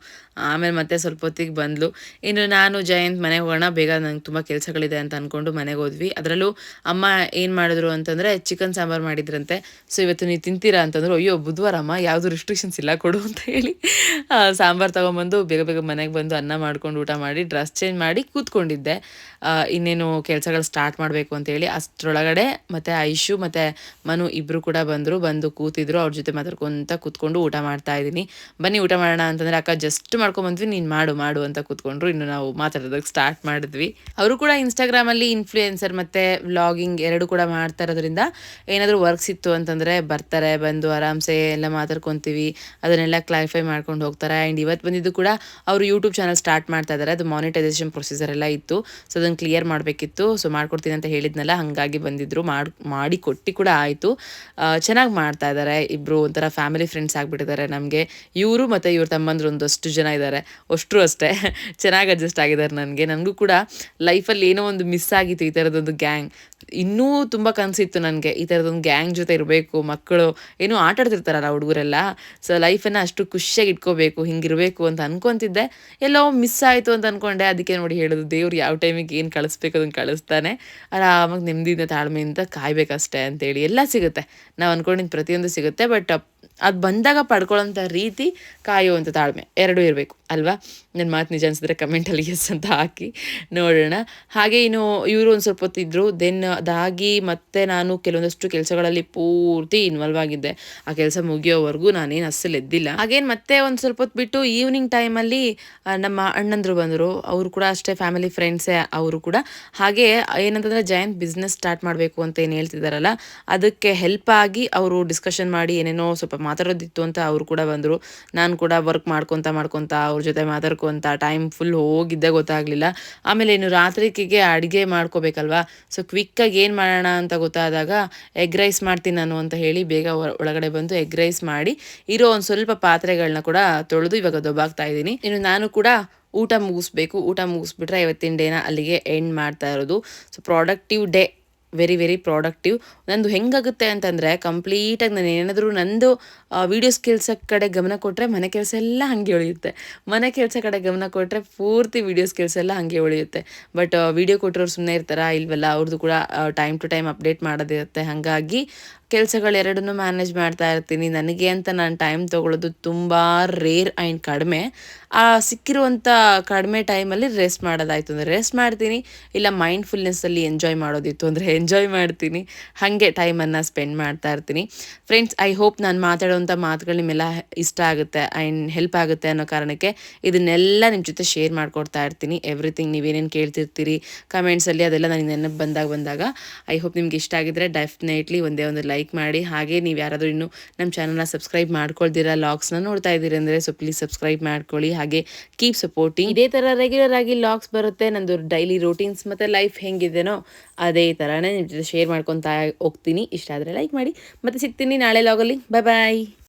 ಆಮೇಲೆ ಮತ್ತೆ ಸ್ವಲ್ಪ ಹೊತ್ತಿಗೆ ಬಂದ್ಲು. ಇನ್ನು ನಾನು, ಜಯಂತ್ ಮನೆಗೆ ಹೋಗೋಣ, ಬೇಗ ನಂಗೆ ತುಂಬ ಕೆಲಸಗಳಿದೆ ಅಂತ ಅಂದ್ಕೊಂಡು ಮನೆಗೆ ಹೋದ್ವಿ. ಅದರಲ್ಲೂ ಅಮ್ಮ ಏನು ಮಾಡಿದ್ರು ಅಂತಂದರೆ, ಚಿಕನ್ ಸಾಂಬಾರು ಮಾಡಿದ್ರಂತೆ. ಸೊ ಇವತ್ತು ನೀವು ತಿಂತೀರಾ ಅಂತಂದ್ರು, ಅಯ್ಯೋ, ಬುಧವಾರ ಅಮ್ಮ, ಯಾವುದು ರಿಸ್ಟ್ರಿಕ್ಷನ್ಸ್ ಇಲ್ಲ, ಕೊಡು ಅಂತ ಹೇಳಿ ಸಾಂಬಾರು ತೊಗೊಂಬಂದು ಬೇಗ ಬೇಗ ಮನೆಗೆ ಬಂದು ಅನ್ನ ಮಾಡ್ಕೊಂಡು ಊಟ ಮಾಡಿ ಡ್ರೆಸ್ ಚೇಂಜ್ ಮಾಡಿ ಕೂತ್ಕೊಂಡಿದ್ದೆ. ಇನ್ನೇನು ಕೆಲಸಗಳು ಸ್ಟಾರ್ಟ್ ಮಾಡಬೇಕು ಅಂತೇಳಿ ಅಷ್ಟರೊಳಗಡೆ ಮತ್ತು ಐಶು ಮತ್ತು ಮನು ಇಬ್ಬರು ಕೂಡ ಬಂದರು, ಬಂದು ಕೂತಿದ್ರು, ಅವ್ರ ಜೊತೆ ಮಾತಾಡ್ಕೊಂತ ಕೂತ್ಕೊಂಡು ಊಟ ಮಾಡ್ತಾ ಇದ್ದೀನಿ. ಬನ್ನಿ ಊಟ ಮಾಡೋಣ ಅಂತಂದರೆ, ಅಕ್ಕ ಜಸ್ಟ್ ಮಾಡ್ಕೊಂಬಂದ್ವಿ, ನೀನು ಮಾಡು ಮಾಡು ಅಂತ ಕೂತ್ಕೊಂಡ್ರು. ಇನ್ನು ನಾವು ಮಾತಾಡೋದಕ್ಕೆ ಸ್ಟಾರ್ಟ್ ಮಾಡಿದ್ವಿ. ಅವರು ಕೂಡ ಇನ್ಸ್ಟಾಗ್ರಾಮಲ್ಲಿ ಇನ್ಫ್ಲೂಯೆನ್ಸರ್ ಮತ್ತು ವ್ಲಾಗಿಂಗ್ ಎರಡು ಕೂಡ ಮಾಡ್ತಾ ಇರೋದ್ರಿಂದ ಏನಾದರೂ ವರ್ಕ್ಸ್ ಇತ್ತು ಅಂತಂದರೆ ಬರ್ತಾರೆ, ಬಂದು ಆರಾಮ್ಸೆ ಎಲ್ಲ ಮಾತಾಡ್ಕೊತೀವಿ, ಅದನ್ನೆಲ್ಲ ಕ್ಲಾರಿಫೈ ಮಾಡ್ಕೊಂಡು ಹೋಗ್ತಾರೆ. ಆ್ಯಂಡ್ ಇವತ್ತು ಬಂದಿದ್ದು ಕೂಡ ಅವರು ಯೂಟ್ಯೂಬ್ ಚಾನಲ್ ಸ್ಟಾರ್ಟ್ ಮಾಡ್ತಾ ಇದ್ದಾರೆ ಅದು ಮಾನಿಟೈಸೇಷನ್ ಪ್ರೊಸೀಜರ್ ಎಲ್ಲ ಇತ್ತು. ಸೊ ಅದನ್ನು ಕ್ಲಿಯರ್ ಮಾಡಬೇಕಿತ್ತು. ಸೊ ಮಾಡ್ಕೊಡ್ತೀನಿ ಅಂತ ಹೇಳಿದ್ನಲ್ಲ, ಹಾಗಾಗಿ ಬಂದಿದ್ದರು ಮಾಡಿ ಮಾಡಿ ಕೊಟ್ಟು ಕೂಡ ಆಯಿತು. ಚೆನ್ನಾಗಿ ಮಾಡ್ತಾ ಇದ್ದಾರೆ ಇಬ್ಬರು ಒಂಥರ ಫ್ಯಾಮಿಲಿ ಫ್ರೆಂಡ್ಸ್ ಆಗಿಬಿಟ್ಟಿದ್ದಾರೆ ನಮಗೆ. ಇವರು ಮತ್ತು ಇವ್ರ ತಮ್ಮಂದ್ರು ಒಂದಷ್ಟು ಜನ ಇದ್ದಾರೆ ಅಷ್ಟರು ಅಷ್ಟೇ. ಚೆನ್ನಾಗಿ ಅಡ್ಜಸ್ಟ್ ಆಗಿದ್ದಾರೆ ನನಗೆ. ನನಗೂ ಕೂಡ ಲೈಫಲ್ಲಿ ಏನೋ ಒಂದು ಮಿಸ್ ಆಗಿತ್ತು ಈ ಥರದೊಂದು ಗ್ಯಾಂಗ್ ಇನ್ನೂ ತುಂಬ ಕನಸಿತ್ತು ನನಗೆ. ಈ ಥರದೊಂದು ಗ್ಯಾಂಗ್ ಜೊತೆ ಇರಬೇಕು, ಮಕ್ಕಳು, ಏನೂ ಆಟಾಡ್ತಿರ್ತಾರಲ್ಲ ಹುಡುಗರೆಲ್ಲ. ಸೊ ಲೈಫನ್ನು ಅಷ್ಟು ಖುಷಿಯಾಗಿ ಇಟ್ಕೋಬೇಕು, ಹಿಂಗಿರಬೇಕು ಅಂತ ಅಂದ್ಕೊತಿದ್ದೆ ಎಲ್ಲೋ ಮಿಸ್ ಆಯಿತು ಅಂತ ಅಂದ್ಕೊಂಡೆ ಅದಕ್ಕೆ ನೋಡಿ ಹೇಳೋದು, ದೇವ್ರು ಯಾವ ಟೈಮಿಗೆ ಏನು ಕಳಿಸ್ಬೇಕು ಅದನ್ನು ಕಳಿಸ್ತಾನೆ. ಆರಾಮಾಗಿ ನೆಮ್ಮದಿಯಿಂದ ತಾಳ್ಮೆಯಿಂದ ಕಾಯಬೇಕಷ್ಟೇ ಅಂತೇಳಿ. ಎಲ್ಲ ಸಿಗುತ್ತೆ. ನಾವು ಅಂದ್ಕೊಂಡಿದ್ದು ಪ್ರತಿಯೊಂದು ಸಿಗುತ್ತೆ. ಬಟ್ ಅದು ಬಂದಾಗ ಪಡ್ಕೊಳ್ಳೋಂಥ ರೀತಿ ಕಾಯುವಂಥ ತಾಳ್ಮೆ. ಎರಡೂ ಇರಬೇಕು, ಅಲ್ವಾ? ನನ್ನ ಮಾತು ನಿಜ ಅನಿಸಿದ್ರೆ ಕಮೆಂಟಲ್ಲಿ ಎಸ್ ಅಂತ ಹಾಕಿ ನೋಡೋಣ. ಹಾಗೆ ಇನ್ನು ಇವರು ಒಂದು ಸ್ವಲ್ಪ ಹೊತ್ತಿದ್ರು ದೆನ್ ಅದಾಗಿ ಮತ್ತೆ ನಾನು ಕೆಲವೊಂದಷ್ಟು ಕೆಲಸಗಳಲ್ಲಿ ಪೂರ್ತಿ ಇನ್ವಾಲ್ವ್ ಆಗಿದ್ದೆ. ಆ ಕೆಲಸ ಮುಗಿಯೋವರೆಗೂ ನಾನೇನು ಅಸಲು ಎದ್ದಿಲ್ಲ. ಹಾಗೇನು ಮತ್ತೆ ಒಂದು ಸ್ವಲ್ಪ ಹೊತ್ತು ಬಿಟ್ಟು ಈವ್ನಿಂಗ್ ಟೈಮಲ್ಲಿ ನಮ್ಮ ಅಣ್ಣಂದರು ಬಂದರು. ಅವರು ಕೂಡ ಅಷ್ಟೇ ಫ್ಯಾಮಿಲಿ ಫ್ರೆಂಡ್ಸೇ ಅವರು ಕೂಡ. ಹಾಗೆ ಏನಂತಂದರೆ ಜಾಯಿಂಟ್ ಬಿಸ್ನೆಸ್ ಸ್ಟಾರ್ಟ್ ಮಾಡಬೇಕು ಅಂತ ಏನು ಹೇಳ್ತಿದ್ದಾರಲ್ಲ, ಅದಕ್ಕೆ ಹೆಲ್ಪ್ ಆಗಿ ಅವರು ಡಿಸ್ಕಷನ್ ಮಾಡಿ ಏನೇನೋ ಸ್ವಲ್ಪ ಮಾತಾಡೋದಿತ್ತು ಅಂತ ಅವರು ಕೂಡ ಬಂದರು. ನಾನು ಕೂಡ ವರ್ಕ್ ಮಾಡ್ಕೊತ ಮಾಡ್ಕೊತ ಅವ್ರ ಜೊತೆ ಮಾತಾಡ್ಕೊತ ಟೈಮ್ ಫುಲ್ ಹೋಗಿದ್ದೆ ಗೊತ್ತಾಗಲಿಲ್ಲ. ಆಮೇಲೆ ಇನ್ನು ರಾತ್ರಿಕಿಗೆ ಅಡುಗೆ ಮಾಡ್ಕೋಬೇಕಲ್ವಾ? ಸೊ ಕ್ವಿಕ್ಕಾಗಿ ಏನು ಮಾಡೋಣ ಅಂತ ಗೊತ್ತಾದಾಗ ಎಗ್ ರೈಸ್ ಮಾಡ್ತೀನಿ ನಾನು ಅಂತ ಹೇಳಿ ಬೇಗ ಒಳಗಡೆ ಬಂದು ಎಗ್ ರೈಸ್ ಮಾಡಿ ಇರೋ ಒಂದು ಸ್ವಲ್ಪ ಪಾತ್ರೆಗಳನ್ನ ಕೂಡ ತೊಳೆದು ಇವಾಗ ದೊಬ್ಬಾಗ್ತಾ ಇದ್ದೀನಿ. ಇನ್ನು ನಾನು ಕೂಡ ಊಟ ಮುಗಿಸ್ಬೇಕು. ಊಟ ಮುಗಿಸ್ಬಿಟ್ರೆ ಇವತ್ತಿನ ಡೇನ ಅಲ್ಲಿಗೆ ಎಂಡ್ ಮಾಡ್ತಾ ಇರೋದು. So productive day very very productive ನಂದು ಹೆಂಗಾಗುತ್ತೆ ಅಂತಂದರೆ ಕಂಪ್ಲೀಟಾಗಿ ನಾನು ಏನಾದರೂ ನಂದು ವೀಡಿಯೋ ಸ್ಕಿಲ್ಸ್ ಕಡೆ ಗಮನ ಕೊಟ್ಟರೆ ಮನೆ ಕೆಲಸ ಎಲ್ಲ ಹಾಗೆ ಉಳಿಯುತ್ತೆ. ಮನೆ ಕೆಲಸ ಕಡೆ ಗಮನ ಕೊಟ್ಟರೆ ಪೂರ್ತಿ ವೀಡಿಯೋ ಸ್ಕಿಲ್ಸ್ ಎಲ್ಲ ಹಾಗೆ ಉಳಿಯುತ್ತೆ. ಬಟ್ ವೀಡಿಯೋ ಕೊಟ್ಟರೋರು ಸುಮ್ಮನೆ ಇರ್ತಾರಾ? ಇಲ್ವಲ್ಲ? ಅವ್ರದ್ದು ಕೂಡ ಟೈಮ್ ಟು ಟೈಮ್ ಅಪ್ಡೇಟ್ ಮಾಡೋದಿರುತ್ತೆ ಹಾಗಾಗಿ ಕೆಲಸಗಳೆರಡನ್ನೂ ಮ್ಯಾನೇಜ್ ಮಾಡ್ತಾ ಇರ್ತೀನಿ. ನನಗೆ ಅಂತ ನಾನು ಟೈಮ್ ತೊಗೊಳ್ಳೋದು ತುಂಬ ರೇರ್ ಆ್ಯಂಡ್ ಕಡಿಮೆ. ಆ ಸಿಕ್ಕಿರುವಂಥ ಕಡಿಮೆ ಟೈಮಲ್ಲಿ ರೆಸ್ಟ್ ಮಾಡೋದಾಯ್ತು. ಅಂದರೆ ರೆಸ್ಟ್ ಮಾಡ್ತೀನಿ, ಇಲ್ಲ ಮೈಂಡ್ಫುಲ್ನೆಸ್ಸಲ್ಲಿ ಎಂಜಾಯ್ ಮಾಡೋದಿತ್ತು ಅಂದರೆ ಎಂಜಾಯ್ ಮಾಡ್ತೀನಿ. ಹಾಗೆ ಟೈಮನ್ನು ಸ್ಪೆಂಡ್ ಮಾಡ್ತಾ ಇರ್ತೀನಿ. ಫ್ರೆಂಡ್ಸ್ ಐ ಹೋಪ್ ನಾನು ಮಾತಾಡೋವಂಥ ಮಾತುಗಳು ನಿಮ್ಮೆಲ್ಲ ಇಷ್ಟ ಆಗುತ್ತೆ ಆ್ಯಂಡ್ ಹೆಲ್ಪ್ ಆಗುತ್ತೆ ಅನ್ನೋ ಕಾರಣಕ್ಕೆ ಇದನ್ನೆಲ್ಲ ನಿಮ್ಮ ಜೊತೆ ಶೇರ್ ಮಾಡ್ಕೊಡ್ತಾ ಇರ್ತೀನಿ. ಎವ್ರಿಥಿಂಗ್ ನೀವೇನೇನು ಕೇಳ್ತಿರ್ತೀರಿ ಕಮೆಂಟ್ಸಲ್ಲಿ ಅದೆಲ್ಲ ನನಗೆ ನೆನಪು ಬಂದಾಗ ಬಂದಾಗ ಐ ಹೋಪ್ ನಿಮ್ಗೆ ಇಷ್ಟ ಆಗಿದ್ರೆ ಡೆಫಿನೆಟ್ಲಿ ಒಂದೇ ಒಂದು ಲೈಕ್ ಮಾಡಿ, ಹಾಗೆ ನೀವು ಯಾರಾದರೂ ಇನ್ನೂ ನಮ್ಮ ಚಾನಲ್ನ ಸಬ್ಸ್ಕ್ರೈಬ್ ಮಾಡ್ಕೊಳ್ದಿರ ಲಾಗ್ಸ್ನ ನೋಡ್ತಾ ಇದ್ದೀರಿ ಅಂದರೆ ಸೊ ಪ್ಲೀಸ್ ಸಬ್ಸ್ಕ್ರೈಬ್ ಮಾಡ್ಕೊಳ್ಳಿ, ಹಾಗೆ ಕೀಪ್ ಸಪೋರ್ಟಿಂಗ್ ಇದೇ ಥರ ರೆಗ್ಯುಲರ್ ಆಗಿ ಲಾಗ್ಸ್ ಬರುತ್ತೆ, ನಂದು ಡೈಲಿ ರೂಟೀನ್ಸ್ ಮತ್ತು ಲೈಫ್ ಹೆಂಗಿದೆನೋ ಅದೇ ಥರನೇ ನಿಮ್ಮ ಜೊತೆ ಶೇರ್ ಮಾಡ್ಕೊತಾ ಹೋಗ್ತೀನಿ. ಇಷ್ಟ ಆದರೆ ಲೈಕ್ ಮಾಡಿ, ಮತ್ತೆ ಸಿಗ್ತೀನಿ ನಾಳೆ ಲಾಗಲ್ಲಿ ಬಾಯ್ ಬಾಯ್